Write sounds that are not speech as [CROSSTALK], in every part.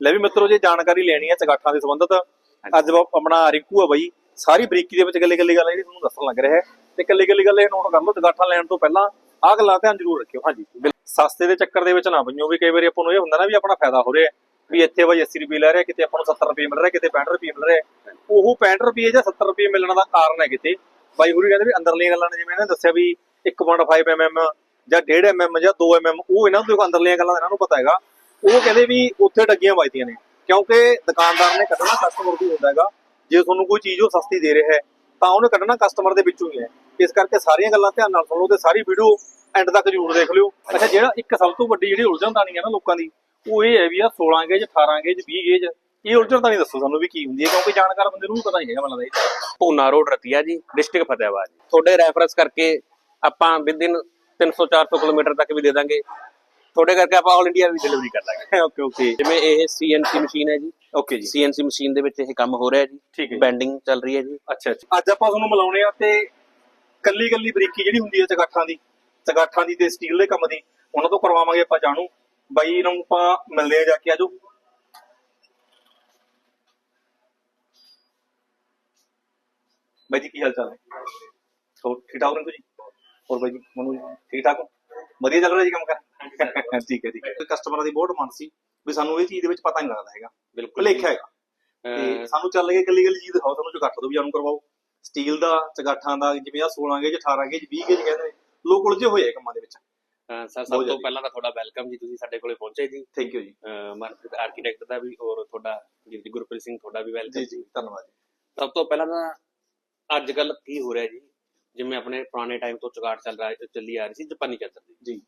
ਲੈ ਵੀ ਮਿੱਤਰੋ ਜੇ ਜਾਣਕਾਰੀ ਲੈਣੀ ਹੈ ਚਗਾਠਾਂ ਦੇ ਸੰਬੰਧਤ ਅੱਜ ਆਪਣਾ ਰਿੰਕੂ ਆ ਬਾਈ ਸਾਰੀ ਬਰੀਕੀ ਦੇ ਵਿੱਚ ਗੱਲੇ ਗੱਲੇ ਗੱਲ ਜਿਹੜੀ ਤੁਹਾਨੂੰ ਦੱਸਣ ਲੱਗ ਰਿਹਾ ਹੈ। ਤੇ ਗੱਲੇ ਗੱਲੇ ਗੱਲ ਇਹ ਨੋਟ ਕਰ ਲਓ ਚਗਾਠਾਂ ਲੈਣ ਤੋਂ ਪਹਿਲਾਂ ਆਹ ਗੱਲਾਂ ਧਿਆਨ ਜ਼ਰੂਰ ਰੱਖਿਓ। ਹਾਂਜੀ ਸਸਤੇ ਦੇ ਚੱਕਰ ਦੇ ਵਿੱਚ ਨਾ ਪਈਓ ਵੀ ਕਈ ਵਾਰੀ ਆਪਾਂ ਨੂੰ ਇਹ ਹੁੰਦਾ ਨਾ ਵੀ ਆਪਣਾ ਫਾਇਦਾ ਹੋ ਰਿਹਾ ਵੀ ਇੱਥੇ ਬਾਈ 80 ਰੁਪਏ ਲੈ ਰਿਹਾ ਕਿਤੇ ਆਪਾਂ ਨੂੰ 70 ਰੁਪਏ ਮਿਲ ਰਿਹਾ ਕਿਤੇ 65 ਰੁਪਏ ਮਿਲ ਰਿਹਾ ਉਹ 65 ਰੁਪਏ ਜਾਂ 70 ਰੁਪਏ ਮਿਲਣ ਦਾ ਕਾਰਨ ਹੈ ਕਿਤੇ। ਬਾਈ ਹੋਰੀ ਕਹਿੰਦੇ ਵੀ ਅੰਦਰਲੀਆਂ ਗੱਲਾਂ ਨੇ ਜਿਵੇਂ ਇਹਨੇ ਦੱਸਿਆ ਵੀ 1.5 mm ਜਾਂ 1.5 mm ਜਾਂ 2 mm ਉਹ ਇਹਨਾਂ ਨੂੰ ਅੰਦਰਲੀਆਂ ਗੱਲਾਂ ਇਹਨਾਂ ਨੂੰ ਪਤਾ ਹੈਗਾ। ਉਹ ਕਹਿੰਦੇ ਵੀ ਉੱਥੇ ਡੱਗੀਆਂ ਵੱਜਦੀਆਂ ਨੇ। ਕਿਉਂਕਿ ਦੁਕਾਨਦਾਰ ਨੇ ਕੱਢਣਾ ਕਸਟਮਰ ਦੀ ਹੁੰਦਾ ਹੈਗਾ। ਜੇ ਤੁਹਾਨੂੰ ਕੋਈ ਚੀਜ਼ ਉਹ ਸਸਤੀ ਦੇ ਰਿਹਾ ਹੈ, ਤਾਂ ਉਹਨੇ ਕੱਢਣਾ ਕਸਟਮਰ ਦੇ ਵਿੱਚੋਂ ਹੀ ਹੈ। ਇਸ ਕਰਕੇ ਸਾਰੀਆਂ ਗੱਲਾਂ ਧਿਆਨ ਨਾਲ ਸੁਣੋ ਤੇ ਸਾਰੀ ਵੀਡੀਓ ਐਂਡ ਤੱਕ ਜ਼ਰੂਰ ਦੇਖ ਲਿਓ। ਅੱਛਾ, ਜਿਹੜਾ ਇੱਕ ਸਭ ਤੋਂ ਵੱਡੀ ਜਿਹੜੀ ਉਲਝਣ ਤਾਣੀ ਹੈ ਨਾ ਲੋਕਾਂ ਦੀ, ਉਹ ਇਹ ਹੈ ਵੀ ਆ 16 ਗੇਜ 18 ਗੇਜ 20 ਗੇਜ, ਇਹ ਉਲਝਣ ਤਾਣੀ ਦੱਸੋ ਸਾਨੂੰ ਵੀ ਕੀ ਹੁੰਦੀ ਹੈ, ਕਿਉਂਕਿ ਜਾਣਕਾਰ ਬੰਦੇ ਨੂੰ ਪਤਾ ਨਹੀਂ ਹੈਗਾ ਮਤਲਬ ਇਹ। ਪੂਨਾ ਰੋਡ ਰਤੀਆ ਜੀ, ਡਿਸਟ੍ਰਿਕਟ ਫਤਿਆਬਾਦ ਜੀ। ਤੁਹਾਡੇ ਰੈਫਰੈਂਸ ਕਰਕੇ ਆਪਾਂ ਵਿਦਿਨ 300 400 ਕਿਲੋਮੀਟਰ ਤੱਕ ਵੀ ਦੇ ਦਾਂਗੇ। ਤੁਹਾਡੇ ਕਰਕੇ ਆਪਾਂ 올 ਇੰਡੀਆ ਵੀ ਡਿਲੀਵਰੀ ਕਰ ਦਾਂਗੇ ਓਕੇ ਓਕੇ ਜਿਵੇਂ ਇਹ ਸੀਐਨਸੀ ਮਸ਼ੀਨ ਹੈ ਜੀ। ਓਕੇ ਜੀ। ਸੀਐਨਸੀ ਮਸ਼ੀਨ ਦੇ ਵਿੱਚ ਇਹ ਕੰਮ ਹੋ ਰਿਹਾ ਜੀ। ਠੀਕ ਹੈ ਬੈਂਡਿੰਗ ਚੱਲ ਰਹੀ ਹੈ ਜੀ। ਅੱਛਾ ਅੱਛਾ। ਅੱਜ ਆਪਾਂ ਤੁਹਾਨੂੰ ਮਿਲਾਉਣੇ ਆ ਤੇ ਕੱਲੀ ਕੱਲੀ ਬਰੀਕੀ ਜਿਹੜੀ ਹੁੰਦੀ ਹੈ ਚਗਾਠਾਂ ਦੀ ਚਗਾਠਾਂ ਦੀ ਤੇ ਸਟੀਲ ਦੇ ਕੰਮ ਦੀ ਉਹਨਾਂ ਤੋਂ ਕਰਵਾਵਾਂਗੇ ਆਪਾਂ ਜਾਣੂ। ਬਾਈ ਨੂੰ ਆਪਾਂ ਮਿਲਦੇ ਆ ਜਾ ਕੇ ਆਜੋ। ਬਾਈ ਜੀ ਕੀ ਹਾਲ ਚਾਲ ਹੈ ਹੋਰ ਠੀਕ ਠਾਕ ਰਿੰਕੂ ਜੀ ਹੋਰ ਬਾਈ ਜੀ ਮਨੂ ਠੀਕ ਠਾਕ ਹੋ? ਵਧੀਆ ਚੱਲ ਰਿਹਾ ਜੀ ਕੰਮ ਕਰ। ਠੀਕ ਹੈ ਠੀਕ ਹੈ। ਕਸਟਮਰਾਂ ਦੀ ਬਹੁਤ ਡਿਮਾਂਡ ਸੀ ਵੀ ਸਾਨੂੰ ਇਹ ਚੀਜ਼ ਦੇ ਵਿੱਚ ਪਤਾ ਨਹੀਂ ਲੱਗਦਾ ਹੈਗਾ। ਬਿਲਕੁਲ ਭੁਲੇਖਾ ਹੈਗਾ। ਤੇ ਸਾਨੂੰ ਚੱਲ ਗਿਆ ਕੱਲੀ ਕੱਲੀ ਚੀਜ਼ ਦਿਖਾਓ ਸਾਨੂੰ ਚਗਾਠ ਤੋਂ ਵੀ ਜਾਣੂ ਕਰਵਾਓ। ਸਟੀਲ ਦਾ ਚਗਾਠਾਂ ਦਾ ਜਿਵੇਂ ਆ 16 ਗੇਜ 18 ਗੇਜ 20 ਗੇਜ ਕਹਿੰਦੇ ਲੋਕ ਉਲਝੇ ਹੋਏ ਆ ਕੰਮਾਂ ਦੇ ਵਿੱਚ। ਸਰ ਸਭ ਤੋਂ। ਪਹਿਲਾਂ ਤਾਂ ਤੁਹਾਡਾ ਵੈਲਕਮ ਜੀ ਤੁਸੀਂ ਸਾਡੇ ਕੋਲੇ ਪਹੁੰਚੇ ਜੀ। ਥੈਂਕ ਯੂ ਜੀ। ਮਨਪ੍ਰੀਤ ਆਰਕੀਟੈਕਟ ਦਾ ਵੀ ਔਰ ਤੁਹਾਡਾ ਜੀ ਗੁਰਪ੍ਰੀਤ ਸਿੰਘ ਤੁਹਾਡਾ ਵੀ ਵੈਲਕਮ ਜੀ ਜੀ ਧੰਨਵਾਦ ਜੀ। ਸਭ ਤੋਂ ਪਹਿਲਾਂ ਤਾਂ ਅੱਜ ਕੱਲ ਕੀ ਹੋ ਰਿਹਾ ਜੀ? ਜਿਵੇਂ ਆਪਣੇ ਪੁਰਾਣੇ ਟਾਈਮ ਤੋਂ ਚੁਗਾੜ ਚੱਲ ਰਿਹਾ ਚੱਲੀ ਆ ਰਹੀ ਸੀ ਜਾਪਾਨੀ ਚਾਦਰ ਦੀ। ਜੀ।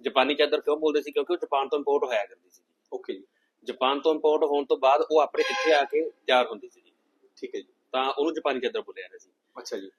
ਜਾਪਾਨੀ ਚਾਦਰ ਕਿਉਂ ਬੋਲਦੇ ਸੀ? ਕਿਉਂਕਿ ਉਹ ਜਾਪਾਨ ਤੋਂ ਇੰਪੋਰਟ ਹੋਇਆ ਕਰਦੀ ਸੀ। ਓਕੇ ਜੀ। ਜਾਪਾਨ ਤੋਂ ਇੰਪੋਰਟ ਹੋਣ ਤੋਂ ਬਾਅਦ ਉਹ ਆਪਣੇ ਇੱਥੇ ਆ ਕੇ ਤਿਆਰ ਹੁੰਦੀ ਸੀ ਠੀਕ ਹੈ ਜੀ। ਤਾਂ ਉਹਨੂੰ ਜਾਪਾਨੀ ਚਾਦਰ ਬੋਲਿਆ ਜਾਂਦਾ ਸੀ। ਅੱਛਾ ਜੀ।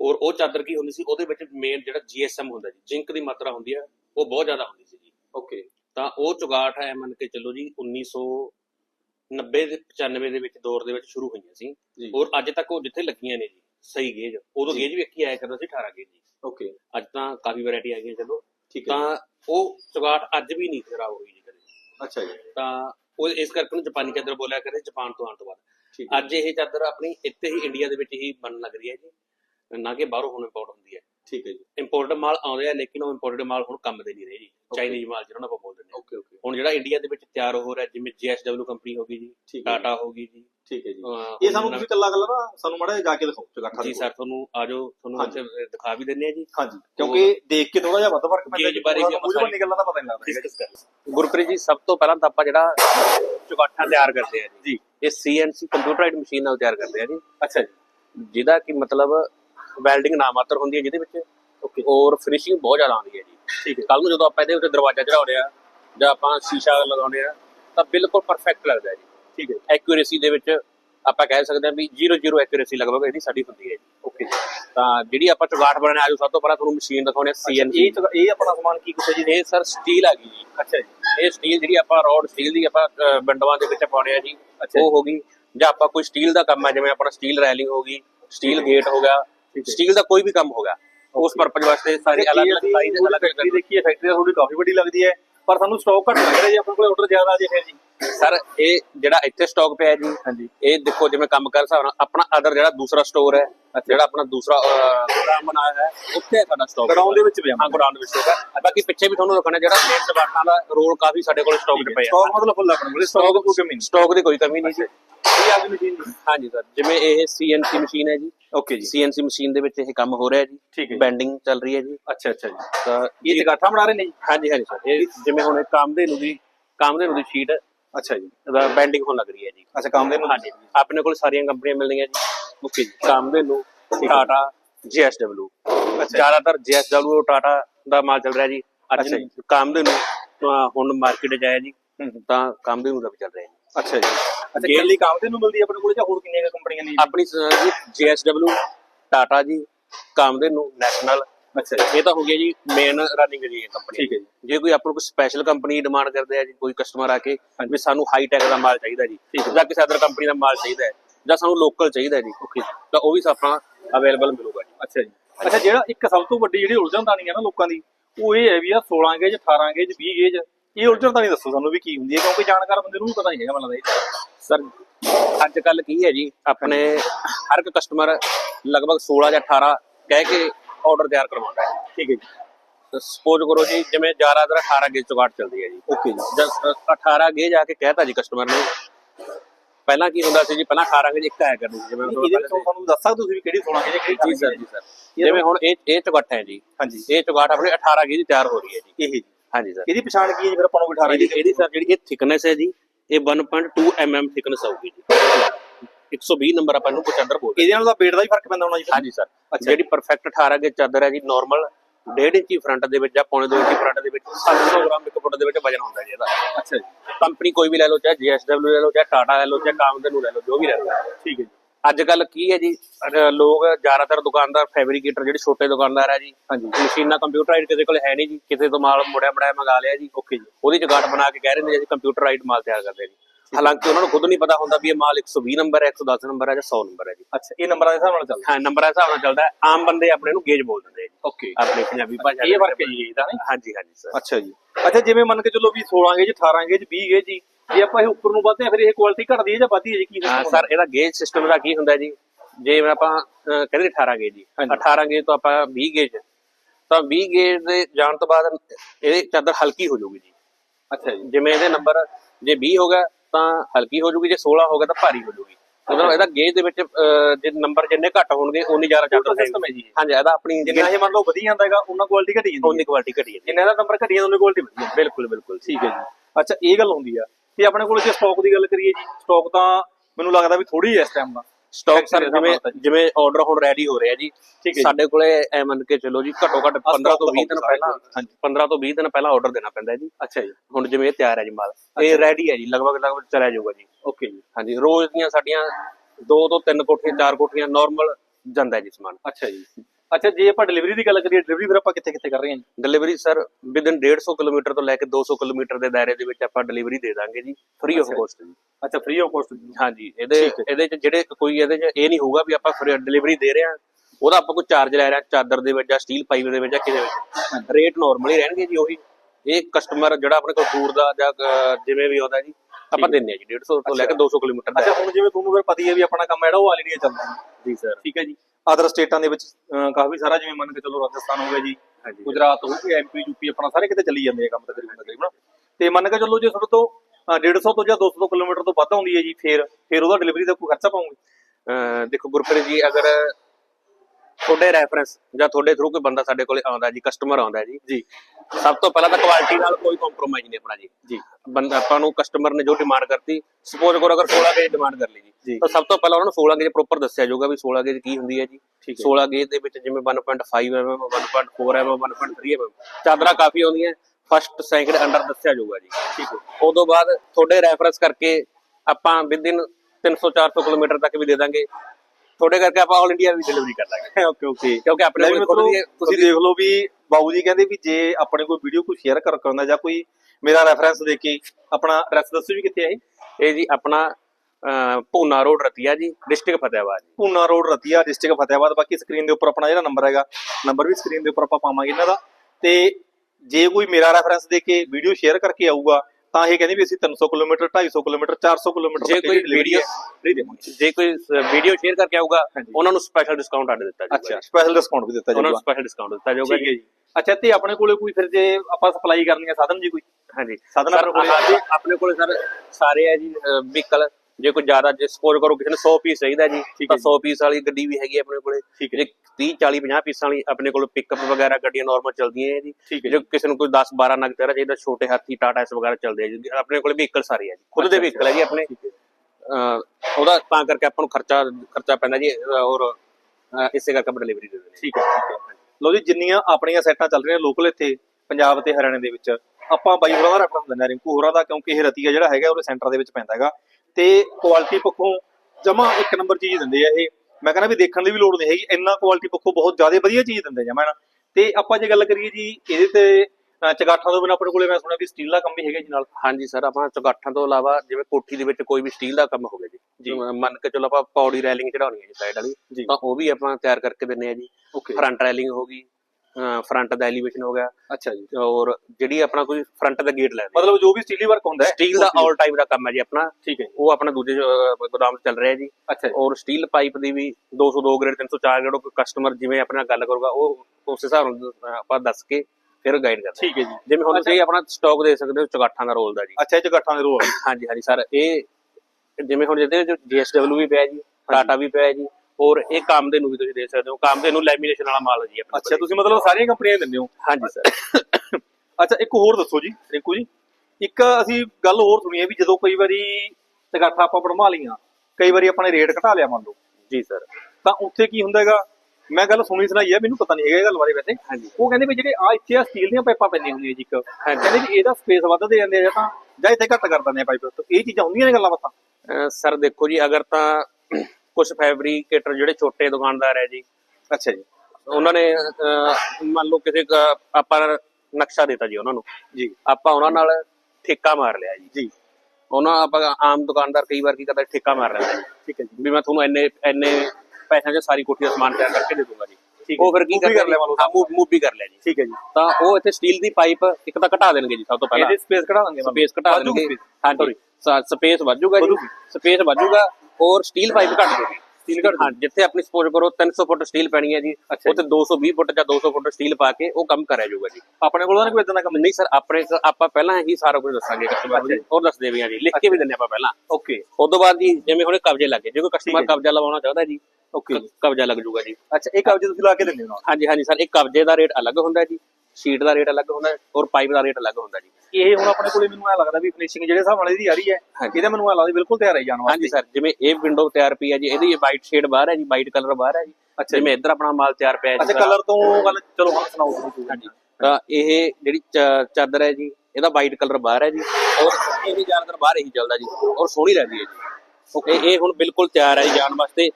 ਔਰ ਉਹ ਚਾਦਰ ਕੀ ਹੁੰਦੀ ਸੀ? ਉਹਦੇ ਵਿੱਚ ਮੇਨ ਜਿਹੜਾ ਜੀਐਸਐਮ ਹੁੰਦਾ ਜੀ ਜਿੰਕ ਦੀ ਮਾਤਰਾ ਹੁੰਦੀ ਹੈ ਉਹ ਬਹੁਤ ਜ਼ਿਆਦਾ ਹੁੰਦੀ ਸੀ ਜੀ। ਓਕੇ ਤਾਂ ਉਹ ਚੁਗਾਟ ਹੈ ਮੰਨ ਕੇ ਚੱਲੋ ਜੀ 1990 ਦੇ 95 ਦੇ ਵਿੱਚ ਦੌਰ ਦੇ ਵਿੱਚ ਸ਼ੁਰੂ ਹੋਈਆਂ ਸੀ। ਜੀ। ਔਰ ਅੱਜ ਤੱਕ ਉਹ ਜਿੱਥੇ ਲੱਗੀਆਂ ਨੇ ਜੀ। ਸਹੀ ਗੇਜ ਉਦੋਂ। ਗੇਜ ਵੀ ਇੱਕ ਆਇਆ ਕਰਦਾ ਸੀ 18 ਗੇਜ ਓਕੇ ਅੱਜ ਤਾਂ ਕਾਫੀ ਵੈਰਾਈਟੀ ਆ ਗਈਆਂ ਚਲੋ। ਠੀਕ ਹੈ ਤਾਂ ਉਹ ਚੁਗਾਟ ਅੱਜ ਵੀ ਨਹੀਂ ਖਰਾਬ ਹੋਈ ਜੀ ਕਦੇ। ਅੱਛਾ ਜੀ। ਤਾਂ ਉਹ ਇਸ ਕਰਕੇ ਉਹਨੂੰ ਜਾਪਾਨੀ ਚਾਦਰ ਬੋਲਿਆ ਕਰਦੇ ਜਾਪਾਨ ਤੋਂ ਆਉਣ ਤੋਂ ਬਾਅਦ। ਅੱਜ ਇਹ ਚਾਦਰ ਆਪਣੀ ਇੱਥੇ ਹੀ ਇੰਡੀਆ ਦੇ ਵਿੱਚ ਹੀ ਬਣਨ ਲੱਗ ਰਹੀ ਹੈ ਜੀ। ਨਾ ਕਿ ਬਾਹਰੋਂ ਹੁਣ ਇੰਪੋਰਟ ਹੁੰਦੀ ਹੈ। ਠੀਕ ਹੈ ਜੀ। ਇੰਪੋਰਟਡ ਮਾਲ ਆਉਂਦੇ ਆ ਲੇਕਿਨ ਉਹ ਇੰਪੋਰਟਡ ਮਾਲ ਹੁਣ ਕੰਮ ਦੇ ਨਹੀਂ ਰਹੇ ਜੀ। ਚਾਈਨੀਜ਼ ਮਾਲ ਜਿਹਨਾਂ ਨੂੰ ਆਪਾਂ ਬੋਲਦੇ ਨੇ। ਓਕੇ ਓਕੇ ਹੁਣ ਜਿਹੜਾ ਇੰਡੀਆ ਦੇ ਵਿੱਚ ਤਿਆਰ ਹੋ ਰਿਹਾ ਜਿਵੇਂ ਜੀਐਸਡਬਲਯੂ ਕੰਪਨੀ ਹੋ ਗਈ ਜੀ ਟਾਟਾ ਹੋ ਗਈ ਜੀ। ਠੀਕ ਹੈ ਜੀ। ਇਹ ਸਾਨੂੰ ਤੁਸੀਂ ਕੱਲਾ ਕੱਲਾ ਨਾ ਸਾਨੂੰ ਮਾੜਾ ਜਿਹਾ ਜਾ ਕੇ ਦਿਖਾਓ ਚਗਾਠਾਂ ਜੀ ਸਰ ਤੁਹਾਨੂੰ ਆਜੋ ਤੁਹਾਨੂੰ। ਇੱਥੇ ਦਿਖਾ ਵੀ ਦਿੰਨੇ ਆ ਜੀ। ਹਾਂਜੀ ਕਿਉਂਕਿ ਦੇਖ ਕੇ ਥੋੜਾ ਜਿਹਾ ਵੱਧ ਫ਼ਰਕ ਪੈਂਦਾ ਗੇਜ ਬਾਰੇ ਵੀ ਆਪਾਂ ਗੱਲਾਂ ਦਾ ਪਤਾ ਨਹੀਂ ਲੱਗਦਾ ਜੀ। ਗੁਰਪ੍ਰੀਤ ਜੀ ਸਭ ਤੋਂ ਪਹਿਲਾਂ ਤਾਂ ਆਪਾਂ ਜਿਹੜਾ ਚੁਗਾਠਾ ਤਿਆਰ ਕਰਦੇ ਆ ਜੀ। ਜੀ। ਇਹ ਸੀਐਨਸੀ ਕੰਪਿਊਟਰਾਈਜ਼ਡ ਮਸ਼ੀਨ ਨਾਲ ਤਿਆਰ ਕਰਦੇ ਆ ਜੀ। ਅੱਛਾ ਜੀ। ਜਿਹਦਾ ਕਿ ਮਤਲਬ ਵੈਲਡਿੰਗ ਨਾ ਮਾਤਰ ਹੁੰਦੀ ਹੈ ਜਿਹਦੇ ਵਿੱਚ। ਓਕੇ ਔਰ ਫਿਨਿਸ਼ਿੰਗ ਬਹੁਤ ਜ਼ਿਆਦਾ ਆਉਂਦੀ ਹੈ ਜੀ। ਠੀਕ ਹੈ। ਕੱਲ ਨੂੰ ਜਦੋਂ ਆਪਾਂ ਇਹਦੇ ਉੱਤੇ ਦਰਵਾਜ਼ਾ ਚੜਾਉਂਦੇ ਆ ਜਾਂ ਆਪਾਂ ਸ਼ੀਸ਼ਾ ਲਗਾਉਂਦੇ ਆ ਤਾਂ ਬਿਲਕੁਲ ਪਰਫੈਕਟ ਲੱਗਦਾ ਜੀ। ਠੀਕ ਹੈ ਐਕੂਰੇਸੀ ਦੇ ਵਿੱਚ ਆਪਾਂ ਕਹਿ ਸਕਦੇ ਹਾਂ ਵੀ 00 ਐਕੂਰੇਸੀ ਲਗਭਗ ਇਹਦੀ ਸਾਡੀ ਹੁੰਦੀ ਹੈ ਜੀ। ਓਕੇ ਤਾਂ ਜਿਹੜੀ ਆਪਾਂ ਚੁਗਾਠ ਬਣਾਉਣੇ ਆਜੋ ਸਭ ਤੋਂ ਪਹਿਲਾਂ ਤੁਹਾਨੂੰ ਮਸ਼ੀਨ ਦਿਖਾਉਣੇ ਸੀਐਨਸੀ ਇਹ ਇਹ ਆਪਣਾ ਸਮਾਨ ਕੀ ਕੁਛ ਜੀ? ਇਹ ਸਰ ਸਟੀਲ ਆ ਗਈ ਜੀ। ਅੱਛਾ ਜੀ। ਇਹ ਸਟੀਲ ਜਿਹੜੀ ਆਪਾਂ ਰੋਡ ਸਟੀਲ ਦੀ ਆਪਾਂ ਵਿੰਡੋਆਂ ਦੇ ਵਿੱਚ ਪਾਉਣੇ ਆ ਜੀ। ਉਹ ਹੋ ਗਈ। ਜਾਂ ਆਪਾਂ ਕੋਈ ਸਟੀਲ ਦਾ ਕੰਮ ਹੈ ਜਿਵੇਂ ਆਪਣਾ ਸਟੀਲ ਰੈਲਿੰਗ ਹੋ ਗਈ ਸਟੀਲ ਗੇਟ ਹੋ ਗਿਆ। ਸਟੀਲ ਦਾ ਕੋਈ ਵੀ ਕੰਮ ਹੋ ਗਿਆ ਉਸ ਪਰਪਸ ਵਾਸਤੇ ਸਾਰੇ ਅਲੱਗ ਅਲੱਗ ਸਾਈਜ਼ ਅਲੱਗ ਫੈਕਟਰੀ ਅਲੱਗ ਦੇਖੀਏ ਫੈਕਟਰੀ ਥੋੜੀ ਕਾਫੀ ਵੱਡੀ ਲੱਗਦੀ ਹੈ ਪਰ ਸਾਨੂੰ ਸਟਾਕ ਘੱਟ ਲੱਗ ਰਿਹਾ ਜੀ ਆਪਣੇ ਕੋਲ ਆਰਡਰ ਜ਼ਿਆਦਾ ਆ ਜੇ ਫਿਰ ਜੀ। ਸਰ ਇਹ ਜਿਹੜਾ ਇੱਥੇ ਸਟਾਕ ਪਿਆ ਜੀ ਹਾਂਜੀ। ਇਹ ਦੇਖੋ ਜਿਵੇਂ ਕੰਮ ਕਰ ਹਿਸਾਬ ਨਾਲ ਆਪਣਾ ਅਦਰ ਜਿਹੜਾ ਦੂਸਰਾ ਸਟੋਰ ਹੈ ਜਿਹੜਾ ਆਪਣਾ ਦੂਸਰਾ ਗੋਦਾਮ ਬਣਾਇਆ ਹੈ ਉੱਥੇ ਸਾਡਾ ਸਟਾਕ ਗਰਾਊਂਡ ਦੇ ਵਿੱਚ ਵੀ ਹਾਂ ਦੇ ਵਿੱਚ ਹੈ ਬਾਕੀ ਪਿੱਛੇ ਵੀ ਤੁਹਾਨੂੰ ਦਿਖਾਣਾ ਜਿਹੜਾ ਮੇਨ ਸਬਾਟਾਂ ਦਾ ਰੋਲ ਕਾਫੀ ਸਾਡੇ ਕੋਲ ਸਟਾਕ ਪਿਆ। ਸਟਾਕ ਮਤਲਬ ਫੁੱਲ ਆਪਣੇ ਕੋਲ ਸਟਾਕ ਕੋਈ ਕਮੀ ਨਹੀਂ। ਸਟਾਕ ਦੀ ਕੋਈ ਕਮੀ ਨਹੀਂ ਇਹ ਮਸ਼ੀਨ ਹਾਂਜੀ ਸਰ ਜਿਵੇਂ ਇਹ ਸੀਐਨਸੀ ਮਸ਼ੀਨ ਹੈ ਜੀ। ਓਕੇ ਜੀ। ਸੀਐਨਸੀ ਮਸ਼ੀਨ ਦੇ ਵਿੱਚ ਇਹ ਕੰਮ ਹੋ ਰਿਹਾ ਜੀ। ਠੀਕ ਹੈ ਜੀ। ਬੈਂਡਿੰਗ ਚੱਲ ਰਹੀ ਹੈ ਜੀ। ਅੱਛਾ ਅੱਛਾ ਜੀ। ਤਾਂ ਇਹ ਚਗਾਠਾ ਬਣਾ ਰਹੇ ਨੇ ਜੀ? ਹਾਂਜੀ ਹਾਂਜੀ ਸਰ ਇਹ ਜਿਵੇਂ ਹੁਣ ਇਹ ਕਾਮਦੇ ਨੂੰ ਦੀ ਕਾਮਦੇ ਨੂੰ ਦੀ ਸ਼ੀਟ ਅੱਛਾ ਜੀ। ਦਾ ਬੈਂਡਿੰਗ ਹੋਣ ਲੱਗ ਰਹੀ ਹੈ ਜੀ। ਅੱਛਾ ਕੰਮ ਦੇ ਨੂੰ ਹਾਂਜੀ। ਆਪਣੇ ਕੋਲ ਸਾਰੀਆਂ ਕੰਪਨੀਆਂ ਮਿਲਣਗੀਆਂ ਜੀ। ਓਕੇ ਜੀ। ਕਾਮਦੇ ਨੂੰ ਟਾਟਾ ਜੀਐਸਡਬਲਯੂ। ਜ਼ਿਆਦਾਤਰ ਜੀਐਸਡਬਲਯੂ ਟਾਟਾ ਦਾ ਮਾਲ ਚੱਲ ਰਿਹਾ ਜੀ। ਅੱਜ ਅੱਛਾ ਜੀ। ਕਾਮਦੇ ਨੂੰ ਤਾਂ ਹੁਣ ਮਾਰਕੀਟ 'ਚ ਆਇਆ ਜੀ। ਹੂੰ, ਹੂੰ। ਤਾਂ ਕਾਮਦੇ ਨੂੰ ਦਾ ਵੀ ਚੱਲ ਰਿਹਾ ਜੀ। ਅੱਛਾ ਜੀ। ਅੱਛਾ ਗੇਮ- ਕੱਲੀ ਕੰਮ ਦੇ ਨੂੰ ਮਿਲਦੀ ਆਪਣੇ ਕੋਲ ਜਾਂ ਹੋਰ ਕਿੰਨੀਆਂ ਕੰਪਨੀਆਂ ਨੇ ਜੀ? ਆਪਣੀ ਜੀਐਸਡਬਲਯੂ ਟਾਟਾ ਜੀ ਕਾਮਦੇ ਨੂੰ ਨੈਸ਼ਨਲ ਅੱਛਾ ਜੀ। ਇਹ ਤਾਂ ਹੋ ਗਿਆ ਜੀ ਮੇਨ ਰਨਿੰਗ ਜੀ ਕੰਪਨੀ ਠੀਕ ਹੈ ਜੀ। ਜੇ ਕੋਈ ਆਪਾਂ ਨੂੰ ਕੋਈ ਸਪੈਸ਼ਲ ਕੰਪਨੀ ਡਿਮਾਂਡ ਕਰਦੇ ਆ ਜੀ ਕੋਈ ਕਸਟਮਰ ਆ ਕੇ ਵੀ ਸਾਨੂੰ ਹਾਈ ਟੈਕ ਦਾ ਮਾਲ ਚਾਹੀਦਾ ਜੀ। ਜਾਂ ਕਿਸੇ ਅਦਰ ਕੰਪਨੀ ਦਾ ਮਾਲ ਚਾਹੀਦਾ ਹੈ ਜਾਂ ਸਾਨੂੰ ਲੋਕਲ ਚਾਹੀਦਾ ਜੀ ਓਕੇ ਤਾਂ ਉਹ ਵੀ ਆਪਾਂ ਅਵੇਲੇਬਲ ਮਿਲੂਗਾ ਜੀ। ਅੱਛਾ ਜੀ। ਅੱਛਾ ਜਿਹੜਾ ਇੱਕ ਸਭ ਤੋਂ ਵੱਡੀ ਜਿਹੜੀ ਉਲਝਣ ਤਾਣੀ ਹੈ ਨਾ ਲੋਕਾਂ ਦੀ ਉਹ ਇਹ ਹੈ ਵੀ ਆ 16 ਗੇਜ 18 ਗੇਜ 20 ਗੇਜ ਇਹ ਉਲਝਣ ਤਾਂ ਨਹੀਂ ਦੱਸੋ ਸਾਨੂੰ ਵੀ ਕੀ ਹੁੰਦੀ ਹੈ ਕਿਉਂਕਿ ਜਾਣਕਾਰ ਬੰਦੇ ਨੂੰ ਵੀ ਪਤਾ ਨਹੀਂ ਹੈਗਾ ਮੈਨੂੰ ਲੱਗਦਾ ਇਹ ਸਰ ਅੱਜ ਕੱਲ ਕੀ ਹੈ ਜੀ ਆਪਣੇ ਹਰ ਇੱਕ ਕਸਟਮਰ ਲਗਭਗ 16 ਜਾਂ 18 ਕਹਿ ਕੇ ਆਰਡਰ ਤਿਆਰ ਕਰਵਾਉਂਦਾ ਹੈ। ਠੀਕ ਹੈ ਜੀ। ਸਪੋਜ਼ ਕਰੋ ਜੀ ਜਿਵੇਂ ਜ਼ਿਆਦਾਤਰ 18 ਗੇਜ ਚੁਗਾਟ ਚੱਲਦੀ ਹੈ ਜੀ। ਓਕੇ ਜੀ। ਜਦ 18 ਗੇਜ ਆ ਕੇ ਕਹਿਤਾ ਜੀ ਕਸਟਮਰ ਨੇ ਪਹਿਲਾਂ ਕੀ ਹੁੰਦਾ ਸੀ ਜੀ ਪਹਿਲਾਂ 18 ਗੇਜ ਇੱਕ ਆਇਆ ਕਰਦੀ ਜਿਵੇਂ ਤੁਹਾਨੂੰ ਦੱਸ ਸਕਦੇ ਤੁਸੀਂ ਵੀ ਕਿਹੜੀ ਸੋਣਾ ਹੈ ਕਿਹੜੀ ਜੀ ਸਰ ਜੀ ਸਰ। ਜਿਵੇਂ ਹੁਣ ਇਹ ਇਹ ਚੁਗਾਟ ਹੈ ਜੀ। ਹਾਂਜੀ। ਇਹ ਚੁਗਾਟ ਆਪਣੇ 18 ਗੇਜ ਤਿਆਰ ਹੋ ਰਹੀ ਹੈ ਜੀ। ਇਹ ਜੀ। ਹਾਂਜੀ ਸਰ। ਇਹਦੀ ਪਛਾਣ ਕੀ ਹੈ ਜੀ? ਫਿਰ ਆਪਾਂ ਨੂੰ ਬਿਠਾ ਇਹਦੀ ਇਹਦੀ ਸਰ ਜਿਹੜੀ ਇਹ ਥਿਕਨੈਸ ਹੈ ਜੀ ਇਹ 1.2 mm ਥਿਕਨੈਸ ਆਊਗੀ ਜੀ। 120 ਨੰਬਰ ਆਪਾਂ ਨੂੰ ਕੁਝ ਅੰਦਰ ਬੋਲਦੇ ਇਹਦੇ ਨਾਲ ਤਾਂ weight ਦਾ ਵੀ ਫ਼ਰਕ ਪੈਂਦਾ ਹੋਣਾ ਜੀ? ਹਾਂਜੀ ਸਰ। ਜਿਹੜੀ ਪਰਫੈਕਟ 18 ਗੇਜ ਚਾਦਰ ਹੈ ਜੀ ਨਾਰਮਲ 1.5 ਇੰਚੀ ਫਰੰਟ ਦੇ ਵਿੱਚ ਜਾਂ ਪੌਣੇ 2 ਇੰਚੀ ਫਰੰਟ ਦੇ ਵਿੱਚ 700 ਗ੍ਰਾਮ ਇੱਕ ਫੁੱਟ ਦੇ ਵਿੱਚ ਵਜਨ ਹੁੰਦਾ ਜੀ ਇਹਦਾ। ਅੱਛਾ ਜੀ। ਕੰਪਨੀ ਕੋਈ ਵੀ ਲੈ ਲਓ ਚਾਹੇ ਜੀਐਸਡਬਲਯੂ ਲੈ ਲਓ ਚਾਹੇ ਟਾਟਾ ਲੈ ਲਓ ਚਾਹੇ ਕਾਮਦਨ ਨੂੰ ਲੈ ਲਓ ਜੋ ਵੀ ਲੈ ਲਓ। ਠੀਕ ਹੈ ਜੀ। ਅੱਜ ਕੱਲ ਕੀ ਹੈ ਜੀ? ਲੋਕ ਜ਼ਿਆਦਾਤਰ ਦੁਕਾਨਦਾਰ ਫੈਬਰਿਕੇਟਰ ਜਿਹੜੇ ਛੋਟੇ ਦੁਕਾਨਦਾਰ ਹੈ ਜੀ ਹਾਂਜੀ। ਮਸ਼ੀਨਾਂ ਕੰਪਿਊਟਰਾਈਡ ਕਿਸੇ ਕੋਲ ਹੈ ਨਹੀਂ ਜੀ ਕਿਸੇ ਤੋਂ ਮਾਲ ਮੁੜਿਆ ਮੁੜਿਆ ਮੰਗਾ ਲਿਆ ਜੀ ਓਕੇ ਜੀ। ਉਹਦੀ ਜਗਾੜ ਬਣਾ ਕੇ ਕਹਿ ਰਹੇ ਨੇ ਜੀ ਅਸੀਂ ਕੰਪਿਊਟਰਾਈਡ ਮਾਲ ਤਿਆਰ ਕਰਦੇ ਜੀ। ਹਾਲਾਂਕਿ ਉਹਨਾਂ ਨੂੰ ਖੁਦ ਨਹੀਂ ਪਤਾ ਹੁੰਦਾ ਵੀ ਇਹ ਮਾਲ 120 ਨੰਬਰ ਹੈ 110 ਨੰਬਰ ਹੈ ਜਾਂ 100 ਨੰਬਰ ਹੈ ਜੀ। ਅੱਛਾ ਇਹ ਨੰਬਰਾਂ ਦੇ ਹਿਸਾਬ ਨਾਲ ਚੱਲਦਾ। ਹਾਂ ਨੰਬਰਾਂ ਦੇ ਹਿਸਾਬ ਨਾਲ ਚੱਲਦਾ ਹੈ। ਆਮ ਬੰਦੇ ਆਪਣੇ ਨੂੰ ਗੇਜ ਬੋਲ ਦਿੰਦੇ ਆ ਜੀ। ਓਕੇ। ਆਪਣੀ ਪੰਜਾਬੀ ਭਾਸ਼ਾ ਇਹ ਹੈ ਜੀ ਇਹਦਾ ਨਹੀਂ? ਹਾਂਜੀ ਹਾਂਜੀ ਸਰ ਅੱਛਾ ਜੀ। ਅੱਛਾ ਜਿਵੇਂ ਮੰਨ ਕੇ ਚੱਲੋ ਵੀ 16 ਗੇਜ 18 ਗੇਜ 20 ਗੇਜ ਜੀ। ਜੇ ਆਪਾਂ ਇਹ ਉੱਪਰ ਨੂੰ ਵਧਦੇ ਆ ਫਿਰ ਇਹ ਕੁਆਲਿਟੀ ਘਟਦੀ ਹੈ ਜਾਂ ਵੱਧਦੀ ਹੈ ਜੀ ਕੀ ਹਾਂ ਸਰ ਇਹਦਾ ਗੇਜ ਸਿਸਟਮ ਦਾ ਕੀ ਹੁੰਦਾ ਜੀ? ਜੇ ਆਪਾਂ ਕਹਿੰਦੇ 18 ਗੇਜ ਜੀ। ਹਾਂਜੀ। 18 ਗੇਜ ਤੋਂ ਆਪਾਂ 20 ਗੇਜ ਤਾਂ 20 ਗੇਜ ਦੇ ਜਾਣ ਤੋਂ ਬਾਅਦ ਇਹਦੀ ਚਾਦਰ ਹਲਕੀ ਹੋ ਜਾਊਗੀ ਜੀ। ਅੱਛਾ ਜੀ। ਜਿਵੇਂ ਇਹਦੇ ਨੰਬਰ ਜੇ 20 ਹੋ ਗਿਆ ਤਾਂ ਹਲਕੀ ਹੋ ਜਾਊਗੀ ਜੇ 16 ਹੋ ਗਿਆ ਤਾਂ ਭਾਰੀ ਹੋ ਜਾਊਗੀ। ਮਤਲਬ ਇਹਦਾ ਗੇਜ ਦੇ ਵਿੱਚ ਜੇ ਨੰਬਰ ਜਿੰਨੇ ਘੱਟ ਹੋਣਗੇ ਉਨੀ ਜ਼ਿਆਦਾ ਚਾਦਰ ਸਿਸਟਮ ਹੈ ਜੀ ਇਹ। ਹਾਂਜੀ ਇਹਦਾ ਆਪਣੀ ਜਿੰਨਾ ਇਹ ਮੰਨ ਲਓ ਵਧੀ ਜਾਂਦਾ ਹੈਗਾ ਉਹਨਾਂ ਕੁਆਲਿਟੀ ਘਟੀ ਜਾਂਦੀ ਉਨੀ ਹੈ ਕੁਆਲਿਟੀ ਘਟੀ ਹੈ। ਜਿੰਨਾ ਦਾ ਨੰਬਰ ਘਟੀ ਜਾਂਦਾ ਉਹਨਾਂ ਕੁਆਲਿਟੀ ਵਧੀ ਜਾਂਦੀ ਬਿਲਕੁਲ ਬਿਲਕੁਲ। ਠੀਕ ਹੈ ਜੀ। ਅੱਛਾ ਇਹ ਗੱਲ ਹੁੰਦੀ ਆ। ਤੇ ਆਪਣੇ ਕੋਲ ਜੇ ਸਟਾਕ ਦੀ ਗੱਲ ਕਰੀਏ ਜੀ ਸਟਾਕ ਤਾਂ ਮੈਨੂੰ ਲੱਗਦਾ ਵੀ ਥੋੜੀ ਹੈ ਇਸ ਟਾਈਮ ਦਾ। ਸਟਾਕ ਸਰ ਜਿਵੇਂ। ਜਿਵੇਂ ਆਰਡਰ ਹੁਣ ਰੈਡੀ ਹੋ ਰਿਹਾ ਜੀ ਠੀਕ ਹੈ ਜੀ। ਸਾਡੇ ਕੋਲੇ ਐ ਮੰਨ ਕੇ ਚੱਲੋ ਜੀ ਘੱਟੋ ਘੱਟ 15 ਤੋਂ 20 ਦਿਨ ਪਹਿਲਾਂ ਹਾਂਜੀ। 15 ਤੋਂ 20 ਦਿਨ ਪਹਿਲਾਂ ਆਰਡਰ ਦੇਣਾ ਪੈਂਦਾ ਜੀ। ਅੱਛਾ ਜੀ। ਹੁਣ ਜਿਵੇਂ ਇਹ ਤਿਆਰ ਹੈ ਜੀ ਮਾਲ ਇਹ ਰੈਡੀ ਹੈ ਜੀ ਲਗਭਗ ਲਗਭਗ ਚਲਿਆ ਜਾਊਗਾ ਜੀ। ਓਕੇ ਜੀ। ਹਾਂਜੀ ਰੋਜ਼ ਦੀਆਂ ਸਾਡੀਆਂ ਦੋ ਤੋਂ ਤਿੰਨ ਕੋਠੀਆਂ ਚਾਰ ਕੋਠੀਆਂ ਨਾਰਮਲ ਜਾਂਦਾ ਜੀ ਸਮਾਨ। ਅੱਛਾ ਜੀ। ਅੱਛਾ ਜੇ ਆਪਾਂ ਡਿਲੀਵਰੀ ਦੀ ਗੱਲ ਕਰੀਏ ਡਿਲੀਵਰੀ ਫਿਰ ਆਪਾਂ ਕਿੱਥੇ ਕਿੱਥੇ ਕਰ ਰਹੇ ਹਾਂ ਜੀ? ਡਿਲੀਵਰੀ ਸਰ ਵਿਦਨ 150 ਕਿਲੋਮੀਟਰ ਤੋਂ ਲੈ ਕੇ 200 ਕਿਲੋਮੀਟਰ ਦੇ ਦਾਇਰੇ ਦੇ ਵਿੱਚ ਆਪਾਂ ਡਿਲੀਵਰੀ ਦੇ ਦਾਂਗੇ ਜੀ ਫ੍ਰੀ ਆਫ। ਕੋਸਟ ਜੀ। ਅੱਛਾ ਫ੍ਰੀ ਆਫ ਕੋਸਟ ਹਾਂਜੀ ਇਹਦੇ। ਇਹਦੇ ਚ ਜਿਹੜੇ ਕੋਈ ਇਹਦੇ ਚ ਇਹ ਨਹੀਂ ਹੋਊਗਾ ਵੀ ਆਪਾਂ ਫ੍ਰੀ ਡਿਲੀਵਰੀ ਦੇ ਰਹੇ ਹਾਂ ਉਹਦਾ ਆਪਾਂ ਕੋਈ ਚਾਰਜ ਲੈ ਰਹੇ ਚਾਦਰ ਦੇ ਵਿੱਚ ਜਾਂ ਸਟੀਲ ਪਾਈਪ ਦੇ ਵਿੱਚ ਜਾਂ ਕਿਤੇ ਵਿੱਚ। ਰੇਟ ਨਾਰਮਲੀ ਰਹਿਣਗੇ ਜੀ ਉਹੀ। ਇਹ ਕਸਟਮਰ ਜਿਹੜਾ ਆਪਣੇ ਕੋਲ ਦੂਰ ਦਾ ਜਾਂ ਜਿਵੇਂ ਵੀ ਆਉਂਦਾ ਜੀ ਆਪਾਂ। ਦਿੰਦੇ ਹਾਂ ਜੀ 150 ਤੋਂ ਲੈ ਕੇ 200 ਕਿਲੋਮੀਟਰ ਦਾ ਅੱਛਾ ਹੁਣ ਜਿਵੇਂ ਤੁਹਾਨੂੰ ਫਿਰ ਪਤਾ ਹੀ ਹੈ ਵੀ ਆਪਣਾ ਕੰਮ ਜਿਹੜਾ ਉਹ ਆਲ ਇੰਡੀਆ ਚੱਲਦਾ ਹੈ ਜੀ ਸਰ। ਠੀਕ ਹੈ ਜੀ। ਅਦਰ ਸਟੇਟਾਂ ਦੇ ਵਿੱਚ ਕਾਫੀ ਸਾਰਾ ਜਿਵੇਂ ਮੰਨ ਕੇ ਚੱਲੋ ਰਾਜਸਥਾਨ ਹੋ ਗਿਆ ਜੀ ਗੁਜਰਾਤ ਹੋ ਗਿਆ ਐਮਪੀ ਯੂਪੀ ਆਪਣਾ ਸਾਰੇ ਕਿਤੇ ਚੱਲੀ ਜਾਂਦੇ ਆ ਕੰਮ ਤਕਰੀਬਨ ਤਕਰੀਬਨ। ਤੇ ਮੰਨ ਕੇ ਚੱਲੋ ਜੇ ਤੁਹਾਡੇ ਤੋਂ ਅਹ, 150 ਤੋਂ ਜਾਂ 200 ਕਿਲੋਮੀਟਰ ਤੋਂ ਵੱਧ ਆਉਂਦੀ ਹੈ ਜੀ ਫੇਰ ਫੇਰ ਉਹਦਾ ਡਿਲੀਵਰੀ ਦਾ ਕੋਈ ਖਰਚਾ ਪਾਉਂਗੇ? ਦੇਖੋ ਗੁਰਪ੍ਰੀਤ ਜੀ ਅਗਰ ਤੁਹਾਡੇ ਰੈਫਰੈਂਸ ਜਾਂ ਤੁਹਾਡੇ ਥਰੂ ਕੋਈ ਬੰਦਾ ਸਾਡੇ ਕੋਲੇ ਆਉਂਦਾ ਜੀ ਕਸਟਮਰ ਆਉਂਦਾ ਜੀ। ਜੀ। ਸਭ ਤੋਂ ਪਹਿਲਾਂ ਤਾਂ ਕੁਆਲਿਟੀ ਨਾਲ ਕੋਈ ਕੰਪਰੋਮਾਈਜ਼ ਨਹੀਂ ਆਪਣਾ ਜੀ। ਜੀ। ਬੰਦਾ ਆਪਾਂ ਨੂੰ ਕਸਟਮਰ ਨੇ ਜੋ ਡਿਮਾਂਡ ਕਰਤੀ ਸਪੋਜ਼ ਕਰੋ ਅਗਰ 16 ਗੇਜ ਡਿਮਾਂਡ ਕਰ ਲਈ ਜੀ। ਤਾਂ ਸਭ ਤੋਂ ਪਹਿਲਾਂ ਉਹਨਾਂ ਨੂੰ 16 ਗੇਜ ਪ੍ਰੋਪਰ ਦੱਸਿਆ ਜਾਊਗਾ ਵੀ 16 ਗੇਜ ਕੀ ਹੁੰਦੀ ਹੈ ਜੀ। ਠੀਕ ਹੈ। 16 ਗੇਜ ਦੇ ਵਿੱਚ ਜਿਵੇਂ 1.5 mm 1.4 mm 1.3 mm ਚਾਦਰਾਂ ਕਾਫੀ ਆਉਂਦੀਆਂ ਫਸਟ ਸੈਕਿੰਡ ਅੰਡਰ ਦੱਸਿਆ ਜਾਊਗਾ ਜੀ। ਠੀਕ ਹੈ। ਉਦੋਂ ਬਾਅਦ ਤੁਹਾਡੇ ਰੈਫਰੈਂਸ ਕਰਕੇ ਆਪਾਂ ਵਿਦਿਨ 300 400 ਕਿਲੋਮੀਟਰ ਤੱਕ ਵੀ ਦੇ ਦਾਂਗੇ। ਤੁਹਾਡੇ ਕਰਕੇ ਆਪਾਂ ਆਲ ਇੰਡੀਆ ਵੀ ਡਿਲੀਵਰੀ ਕਰ ਦਾਂਗੇ ਓਕੇ ਓਕੇ ਕਿਉਂਕਿ ਆਪਣੇ ਕੋਲ ਦੀ ਤੁਸੀਂ ਦੇਖ ਲਓ ਵੀ ਬਾਬੂ ਜੀ ਕਹਿੰਦੇ ਵੀ ਜੇ ਆਪਣੇ ਕੋਈ ਵੀਡੀਓ ਕੋਈ ਸ਼ੇਅਰ ਕਰ ਕਰਨਾ ਜਾਂ ਕੋਈ ਮੇਰਾ ਰੈਫਰੈਂਸ ਦੇ ਕੇ ਆਪਣਾ ਐਡਰੈਸ ਦੱਸੋ ਵੀ ਕਿੱਥੇ ਹੈ ਇਹ? ਇਹ ਜੀ ਆਪਣਾ ਭੂਨਾ ਰੋਡ ਰਤੀਆ ਜੀ district Fatehabad. Bhuna road Ratia district Fatehabad. ਬਾਕੀ ਸਕਰੀਨ ਦੇ ਉੱਪਰ ਆਪਣਾ ਜਿਹੜਾ ਨੰਬਰ ਹੈਗਾ ਨੰਬਰ ਵੀ ਸਕਰੀਨ ਦੇ ਉੱਪਰ ਆਪਾਂ ਪਾਵਾਂਗੇ ਇਹਨਾਂ ਦਾ। ਤੇ ਜੇ ਕੋਈ ਮੇਰਾ ਰੈਫਰੈਂਸ ਦੇ ਕੇ ਵੀਡੀਓ ਸ਼ੇਅਰ ਕਰਕੇ ਆਊਗਾ ਤਾਂ ਇਹ ਕਹਿੰਦੇ ਵੀ ਅਸੀਂ 300 ਕਿਲੋਮੀਟਰ 250 ਕਿਲੋਮੀਟਰ 400 ਕਿਲੋਮੀਟਰ ਜੇ ਕੋਈ ਵੀਡੀਓ ਦੇਵਾਂਗੇ। ਜੇ ਕੋਈ ਵੀਡੀਓ ਸ਼ੇਅਰ ਕਰਕੇ ਆਊਗਾ। ਉਹਨਾਂ ਨੂੰ ਸਪੈਸ਼ਲ ਡਿਸਕਾਊਂਟ ਅੱਡ ਦਿੱਤਾ ਜਾਊਗਾ ਅੱਛਾ। ਸਪੈਸ਼ਲ ਡਿਸਕਾਊਂਟ ਵੀ ਦਿੱਤਾ ਉਹਨਾਂ ਨੂੰ ਜਾਊਗਾ। ਸਪੈਸ਼ਲ ਡਿਸਕਾਊਂਟ ਦਿੱਤਾ ਜਾਊਗਾ ਜੀ। ਅੱਛਾ ਤੇ ਆਪਣੇ ਕੋਲੇ ਕੋਈ ਫਿਰ ਜੇ ਆਪਾਂ ਸਪਲਾਈ ਕਰਨੀ ਹੈ ਸਾਧਨ ਜੀ ਕੋਈ? ਹਾਂਜੀ। ਸਾਧਨ ਆਪਣੇ ਕੋਲੇ ਆਪਣੇ ਸਰ ਸਾਰੇ ਹੈ ਜੀ ਵਹੀਕਲ ਜੇ ਕੋਈ ਜ਼ਿਆਦਾ ਜੇ ਸਪੋਜ਼ ਕਰੋ ਕਿਸੇ ਨੂੰ 100 ਪੀਸ ਚਾਹੀਦਾ ਜੀ ਤਾਂ 100 ਪੀਸ ਵਾਲੀ ਗੱਡੀ ਵੀ ਹੈਗੀ ਆਪਣੇ ਕੋਲੇ। ਜੇ 30 40 50 ਪੀਸਾਂ ਵਾਲੀ ਆਪਣੇ ਕੋਲ ਪਿਕਅਪ ਵਗੈਰਾ ਗੱਡੀਆਂ ਨਾਰਮਲ ਚੱਲਦੀਆਂ ਹੈ ਜੀ। ਜੇ ਕਿਸੇ ਨੂੰ ਕੋਈ 10 12 ਨਗ ਚਾਹੀਦਾ ਚਾਹੀਦਾ ਛੋਟੇ ਹਾਥੀ ਟਾਟਾ ਐਸ ਵਗੈਰਾ ਚੱਲਦੇ ਆ ਜੀ। ਆਪਣੇ ਕੋਲ ਵਹੀਕਲ ਸਾਰੇ ਆ ਜੀ। ਖੁਦ ਦੇ ਵਹੀਕਲ ਹੈ ਜੀ ਆਪਣੇ। ਉਹਦਾ ਤਾਂ ਕਰਕੇ ਆਪਾਂ ਨੂੰ ਖਰਚਾ ਖਰਚਾ ਪੈਂਦਾ ਜੀ ਔਰ ਇਸੇ ਕਰਕੇ ਆਪਾਂ ਡਿਲੀਵਰੀ ਦੇ ਦਿੰਦੇ ਠੀਕ ਹੈ ਠੀਕ ਹੈ। ਲੋ ਜੀ ਜਿੰਨੀਆਂ ਆਪਣੀਆਂ ਸੈਟਾਂ ਚੱਲ ਰਹੀਆਂ ਲੋਕਲ ਇੱਥੇ ਪੰਜਾਬ ਤੇ ਹਰਿਆਣੇ ਦੇ ਵਿੱਚ ਆਪਾਂ ਬਾਈ ਹੋਰਾਂ ਦਾ ਰੈਫਰੈਂਸ ਦਿੰਦੇ ਹਾਂ ਰਿੰਕੂ ਹੋਰਾਂ ਦਾ ਕਿਉਂਕਿ ਇਹ ਰਤੀਆ ਜਿਹੜਾ ਹੈਗਾ ਉਹਦੇ ਸੈਂਟਰ ਦੇ ਵਿੱਚ ਪੈਂਦਾ ਹੈਗਾ। ਤੇ ਕੁਆਲਿਟੀ ਪੱਖੋਂ ਜਮਾ ਇੱਕ ਨੰਬਰ ਚੀਜ਼ ਦਿੰਦੇ ਆ ਇਹ। ਮੈਂ ਕਹਿੰਦਾ ਵੀ ਦੇਖਣ ਦੀ ਵੀ ਲੋੜ ਨਹੀਂ ਹੈਗੀ ਇੰਨਾ ਕੁਆਲਿਟੀ ਪੱਖੋਂ ਬਹੁਤ ਜ਼ਿਆਦਾ ਵਧੀਆ ਚੀਜ਼ ਦਿੰਦੇ ਜਮਾ ਨਾ ਤੇ ਆਪਾਂ ਜੇ ਗੱਲ ਕਰੀਏ ਜੀ ਇਹਦੇ ਤੇ ਚਗਾਠਾਂ ਤੋਂ ਬਿਨਾਂ ਆਪਣੇ ਕੋਲੇ ਮੈਂ ਸੁਣਿਆ ਵੀ ਸਟੀਲ ਦਾ ਕੰਮ ਵੀ ਹੈਗਾ ਜੀ ਨਾਲ। ਹਾਂਜੀ ਸਰ ਆਪਾਂ ਚੁਗਾਠਾਂ ਤੋਂ ਇਲਾਵਾ ਜਿਵੇਂ ਕੋਠੀ ਦੇ ਵਿੱਚ ਕੋਈ ਵੀ ਸਟੀਲ ਦਾ ਕੰਮ ਹੋਵੇ ਜੀ। ਜੀ। ਮੰਨ ਕੇ ਚਲੋ ਆਪਾਂ ਪੌੜੀ ਰੈਲਿੰਗ ਚੜਾਉਣੀ ਹੈ ਜੀ ਸਾਈਡ ਵਾਲੀ ਤਾਂ ਉਹ ਵੀ ਆਪਾਂ ਤਿਆਰ ਕਰਕੇ ਦਿੰਨੇ ਆ ਜੀ। ਫਰੰਟ ਰੈਲਿੰਗ ਹੋ ਗਈ ਫਰੰਟ ਦਾ ਐਲੀਵੇਸ਼ਨ ਹੋ ਗਿਆ। ਅੱਛਾ ਜੀ। ਔਰ ਜਿਹੜੀ ਆਪਣਾ ਕੋਈ ਫਰੰਟ ਦਾ ਗੇਟ ਲੱਗਦਾ ਮਤਲਬ ਜੋ ਵੀ ਸਟੀਲੀ ਵਰਕ ਹੁੰਦਾ ਹੈ ਸਟੀਲ ਦਾ ਆਲ ਟਾਈਪ ਦਾ ਕੰਮ ਹੈ ਜੀ ਆਪਣਾ। ਠੀਕ ਹੈ। ਉਹ ਆਪਣਾ ਦੂਜੇ ਗੋਦਾਮ 'ਚ ਚੱਲ ਰਿਹਾ ਜੀ। ਅੱਛਾ ਔਰ ਸਟੀਲ ਪਾਈਪ ਦੀ ਵੀ 202 ਗ੍ਰੇਡ 304 ਗ੍ਰੇਡ ਉਹ ਕਸਟਮਰ ਜਿਵੇਂ ਆਪਣੇ ਨਾਲ ਗੱਲ ਕਰੂਗਾ ਉਹ ਉਸ ਹਿਸਾਬ ਨਾਲ ਆਪਾਂ ਦੱਸ ਕੇ ਫਿਰ ਗਾਈਡ ਕਰਦੇ। ਠੀਕ ਹੈ ਜੀ। ਜਿਵੇਂ ਹੁਣ ਤੁਸੀਂ ਆਪਣਾ ਸਟਾਕ ਦੇ ਸਕਦੇ ਹੋ ਚੁਗਾਠਾਂ ਦਾ ਰੋਲ ਦਾ ਜੀ। ਅੱਛਾ ਇਹ ਚ ਗੱਠਾਂ ਦੇ ਰੋਲ ਹਾਂਜੀ ਹਾਂਜੀ ਸਰ ਇਹ ਜਿਵੇਂ ਹੁਣ ਜਿਹਦੇ ਵਿੱਚ ਜੀਐਸਡਬਲਯੂ ਵੀ ਪਿਆ ਜੀ ਟਾਟਾ ਵੀ ਪਿਆ ਜੀ ਔਰ ਇਹ ਕਾਮਦੇ ਨੂੰ ਵੀ ਤੁਸੀਂ ਦੇ ਸਕਦੇ ਹੋ ਕਾਮਦੇ ਨੂੰ ਲੈਮੀਨੇਸ਼ਨ ਵਾਲਾ ਮਾਲ ਹੈ ਜੀ ਆਪਣੇ ਅੱਛਾ ਕੋਲ। ਤੁਸੀਂ ਮਤਲਬ ਸਾਰੀਆਂ ਕੰਪਨੀਆਂ ਦਿੰਦੇ ਹੋ? ਹਾਂਜੀ ਸਰ। [COUGHS] ਅੱਛਾ ਇੱਕ ਹੋਰ ਦੱਸੋ ਜੀ ਰਿੰਕੂ ਜੀ। ਇੱਕ ਅਸੀਂ ਗੱਲ ਹੋਰ ਸੁਣੀ ਹੈ ਵੀ ਜਦੋਂ ਕਈ ਵਾਰੀ ਤਗਾਠਾ ਆਪਾਂ ਬਣਵਾ ਲਈਆਂ ਕਈ ਵਾਰੀ ਆਪਾਂ ਨੇ ਰੇਟ ਘਟਾ ਲਿਆ ਮੰਨ ਲਓ। ਜੀ ਸਰ। ਤਾਂ ਉੱਥੇ ਕੀ ਹੁੰਦਾ ਹੈਗਾ ਮੈਂ ਗੱਲ ਸੁਣੀ ਸੁਣਾਈ ਹੈ ਮੈਨੂੰ ਪਤਾ ਨਹੀਂ ਹੈਗਾ ਇਹ ਗੱਲ ਬਾਰੇ ਵੈਸੇ। ਹਾਂਜੀ। ਉਹ ਕਹਿੰਦੇ ਵੀ ਜਿਹੜੇ ਆ ਇੱਥੇ ਆ ਸਟੀਲ ਦੀਆਂ ਪਾਈਪਾਂ ਪੈਂਦੀਆਂ ਹੁੰਦੀਆਂ ਜੀ ਇੱਕ। ਕਹਿੰਦੇ ਵੀ ਇਹਦਾ ਸਪੇਸ ਵੱਧਦੇ ਜਾਂਦੇ ਆ ਜਾਂ ਤਾਂ ਜਾਂ ਇੱਥੇ ਘੱਟ ਕਰ ਦਿੰਦੇ ਆ ਪਾਈਪ। ਤੋਂ ਇਹ ਚੀਜ਼ਾਂ ਹੁੰਦੀਆਂ ਨੇ ਗੱਲਾਂ ਬਾਤਾਂ? ਅਹ ਸਰ ਦੇਖੋ ਜੀ ਅਗਰ ਤਾਂ ਕੁਝ ਫੈਬਰਿਕੇਟਰ ਜਿਹੜੇ ਛੋਟੇ ਦੁਕਾਨਦਾਰ ਹੈ ਜੀ। ਅੱਛਾ ਜੀ। ਉਹਨਾਂ ਨੇ ਅਹ, ਮੰਨ ਲਓ ਕਿਸੇ ਕ- ਆਪਾਂ ਨਕਸ਼ਾ ਦਿੱਤਾ ਜੀ ਉਹਨਾਂ ਨੂੰ। ਜੀ। ਆਪਾਂ ਉਹਨਾਂ ਨਾਲ ਠੇਕਾ ਮਾਰ ਲਿਆ ਜੀ। ਜੀ। ਉਹਨਾਂ ਆਪਾਂ ਆਮ ਦੁਕਾਨਦਾਰ ਕਈ ਵਾਰ ਕੀ ਕਰਦਾ ਠੇਕਾ ਮਾਰ ਲੈਂਦਾ ਜੀ। ਠੀਕ ਹੈ ਜੀ। ਵੀ ਮੈਂ ਤੁਹਾਨੂੰ ਇੰਨੇ ਇੰਨੇ ਪੈਸਿਆਂ 'ਚ ਸਾਰੀ ਕੋਠੀ ਦਾ ਸਮਾਨ ਤਿਆਰ ਕਰਕੇ ਦੇ ਦੂੰਗਾ ਜੀ। ਠੀਕ ਹੈ ਉਹ ਫਿਰ ਕੀ Move ਵੀ ਕਰ ਲਿਆ ਮੰਨ ਲਓ ਹਾਂ ਮੂਵ ਵੀ ਕਰ ਲਿਆ ਜੀ। ਠੀਕ ਹੈ ਜੀ। ਤਾਂ ਉਹ ਇੱਥੇ ਸਟੀਲ ਦੀ ਪਾਈਪ ਇੱਕ ਤਾਂ ਘਟਾ ਦੇਣਗੇ ਜੀ ਸਭ ਤੋਂ ਪਹਿਲਾਂ। ਇਹਦੇ ਸਪੇਸ ਘਟਾ ਦਾਂਗੇ ਸਪੇਸ ਘਟਾ ਵਾਧੂ ਦੇਣਗੇ। space। ਹਾਂਜੀ। ਸਪੇਸ ਵਧੂਗਾ ਜੀ। ਵਧੂਗੀ। ਸਪੇਸ ਵਧੂਗਾ ਔਰ ਸਟੀਲ ਪਾਈਪ ਘਟ ਜੂਗੀ ਸਟੀਲ ਘਟ ਹਾਂ ਜਿੱਥੇ ਆਪਣੀ ਸਪੋਜ਼ ਕਰੋ 300 ਫੁੱਟ ਸਟੀਲ ਪੈਣੀ ਹੈ ਜੀ। ਉੱਥੇ 220 ਫੁੱਟ ਜਾਂ 200 ਫੁੱਟ ਸਟੀਲ ਪਾ ਕੇ ਉਹ ਕੰਮ ਕਰਿਆ ਜਾਊਗਾ ਜੀ। ਆਪਣੇ ਕੋਲ ਤਾਂ ਕੋਈ ਇਦਾਂ ਦਾ ਕੰਮ ਨਹੀਂ ਸਰ ਆਪਣੇ ਆਪਾਂ ਪਹਿਲਾਂ ਹੀ ਸਾਰਾ ਕੁਝ ਦੱਸਾਂਗੇ ਕਸਟਮਰ ਨੂੰ ਔਰ ਦੱਸਦੇ ਵੀ ਜੀ ਲਿਖ ਕੇ ਵੀ ਦਿੰਦੇ ਆਪਾਂ ਪਹਿਲਾਂ। ਓਕੇ ਉਸ ਤੋਂ ਬਾਅਦ ਜੀ ਜਿਵੇਂ ਹੁਣੇ ਕਬਜੇ ਲੱਗੇ ਜੇ ਕੋਈ ਕਸਟਮਰ ਕਬਜ਼ਾ ਲਵਾਉਣਾ ਚਾਹੁੰਦਾ ਜੀ ਓਕੇ ਕਬਜ਼ਾ ਲੱਗ ਜੂਗਾ ਜੀ। ਅੱਛਾ ਇਹ ਕਬਜੇ ਤੁਸੀਂ ਲਾ ਕੇ ਦਿੰਦੇ ਹੋ ਹਾਂਜੀ ਹਾਂਜੀ ਸਰ ਇਹ ਕਬਜ਼ੇ ਦਾ ਰੇਟ ਅਲੱਗ ਹੁੰਦਾ ਜੀ। ਸ਼ੀਟ ਦਾ ਰੇਟ ਅਲੱਗ ਹੁੰਦਾ ਔਰ ਪਾਈਪ ਦਾ ਰੇਟ ਅਲੱਗ ਹੁੰਦਾ ਜੀ। ਇਹ ਹੁਣ ਆਪਣੇ ਕੋਲੇ ਮੈਨੂੰ ਐ ਲੱਗਦਾ ਵੀ ਫਿਨਿਸ਼ਿੰਗ ਜਿਹੜੇ ਹਿਸਾਬ ਨਾਲ ਇਹਦੀ ਆ ਰਹੀ ਹੈ। ਇਹਦਾ ਮੈਨੂੰ ਐ ਲੱਗਦਾ ਬਿਲਕੁਲ ਤਿਆਰ ਹੈ ਜਾਣ ਵਾਸਤੇ। ਹਾਂਜੀ ਸਰ ਜਿਵੇਂ ਇਹ ਵਿੰਡੋ ਤਿਆਰ ਪਈ ਹੈ ਜੀ ਇਹਦੀ ਵਾਈਟ ਸ਼ੇਡ ਬਾਹਰ ਹੈ ਜੀ ਵਾਈਟ ਕਲਰ ਬਾਹਰ ਹੈ ਜੀ। ਜਿਵੇਂ ਇੱਧਰ ਆਪਣਾ ਮਾਲ ਤਿਆਰ ਪਿਆ ਜੀ ਅੱਛਾ। ਕਲਰ ਤੋਂ ਗੱਲ ਚਲੋ ਹਾਂ ਸੁਣਾਓ ਹਾਂਜੀ। ਤਾਂ ਇਹ ਜਿਹੜੀ ਚਾਦਰ ਹੈ ਜੀ ਇਹਦਾ ਵਾਈਟ ਕਲਰ ਬਾਹਰ ਹੈ ਜੀ ਔਰ ਇਹ ਵੀ ਜ਼ਿਆਦਾਤਰ ਬਾਹਰ ਹੀ ਚੱਲਦਾ ਜੀ ਔਰ ਸੋਹਣੀ ਲੱਗਦੀ ਹੈ ਜੀ। ਇਹ ਇਹ ਹੁਣ ਬਿਲਕੁਲ ਤਿਆਰ ਹੈ ਜੀ ਜਾਣ ਵਾਸਤੇ।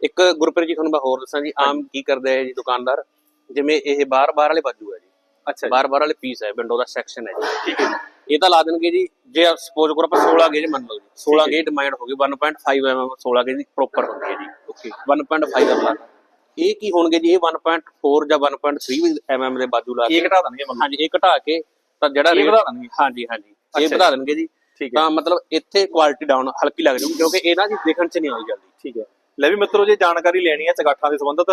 ਇੱਕ ਗੁਰਪ੍ਰੀਤ ਜੀ ਤੁਹਾਨੂੰ ਮੈਂ ਹੋਰ ਦੱਸਾਂ ਜੀ ਆਮ ਕੀ ਕਰਦੇ ਹੈ ਜੀ ਦੁਕਾਨਦਾਰ? ਜਿਵੇਂ ਇਹ ਬਾਹਰ ਬਾਹਰ ਵਾਲੇ ਬਾਜੂ ਹੈ ਜੀ। ਅੱਛਾ ਜੀ। ਬਾਹਰ ਬਾਹਰ ਵਾਲੇ ਪੀਸ ਹੈ ਵਿੰਡੋ ਦਾ ਸੈਕਸ਼ਨ ਹੈ ਜੀ। ਠੀਕ ਹੈ ਜੀ। ਇਹ ਤਾਂ ਲਾ ਦੇਣਗੇ ਜੀ ਜੇ ਸਪੋਜ਼ ਕਰੋ ਆਪਾਂ 16 ਗੇਜ ਮੰਨ ਲਓ ਜੀ। 16 ਗੇਜ ਡਿਮਾਂਡ ਹੋ ਗਈ 1.5 mm 16 ਗੇਜ ਦੀ ਪ੍ਰੋਪਰ ਹੁੰਦੀ ਹੈ ਜੀ। ਓਕੇ 1.5 mm ਇਹ ਕੀ ਹੋਣਗੇ ਜੀ? ਇਹ 1.4 ਜਾਂ 1.3 mm ਦੇ ਬਾਜੂ ਲਾ ਇਹ ਕੇ ਘਟਾ ਦੇਣਗੇ ਮਤਲਬ ਹਾਂਜੀ ਇਹ ਘਟਾ ਕੇ ਤਾਂ ਜਿਹੜਾ ਇਹ rate- ਵਧਾ ਦੇਣਗੇ। ਹਾਂਜੀ ਹਾਂਜੀ। ਅੱਛਾ ਇਹ ਜੀ। ਵਧਾ ਦੇਣਗੇ ਜੀ। ਠੀਕ ਹੈ। ਤਾਂ ਮਤਲਬ ਇੱਥੇ ਕੁਆਲਿਟੀ ਡਾਊਨ ਹਲਕੀ ਲੱਗ ਜੂਗੀ ਕਿਉਂਕਿ ਇਹ ਨਾ ਜੀ ਦੇਖਣ ਚ ਨਹੀਂ ਆਉਂਦੀ ਜਲਦੀ ਠੀਕ ਹੈ। ਲੈ ਵੀ ਮਿੱਤਰੋ ਜੇ ਜਾਣਕਾਰੀ ਲੈਣੀ ਹੈ ਚਗਾਠਾਂ ਦੇ ਸੰਬੰਧਤ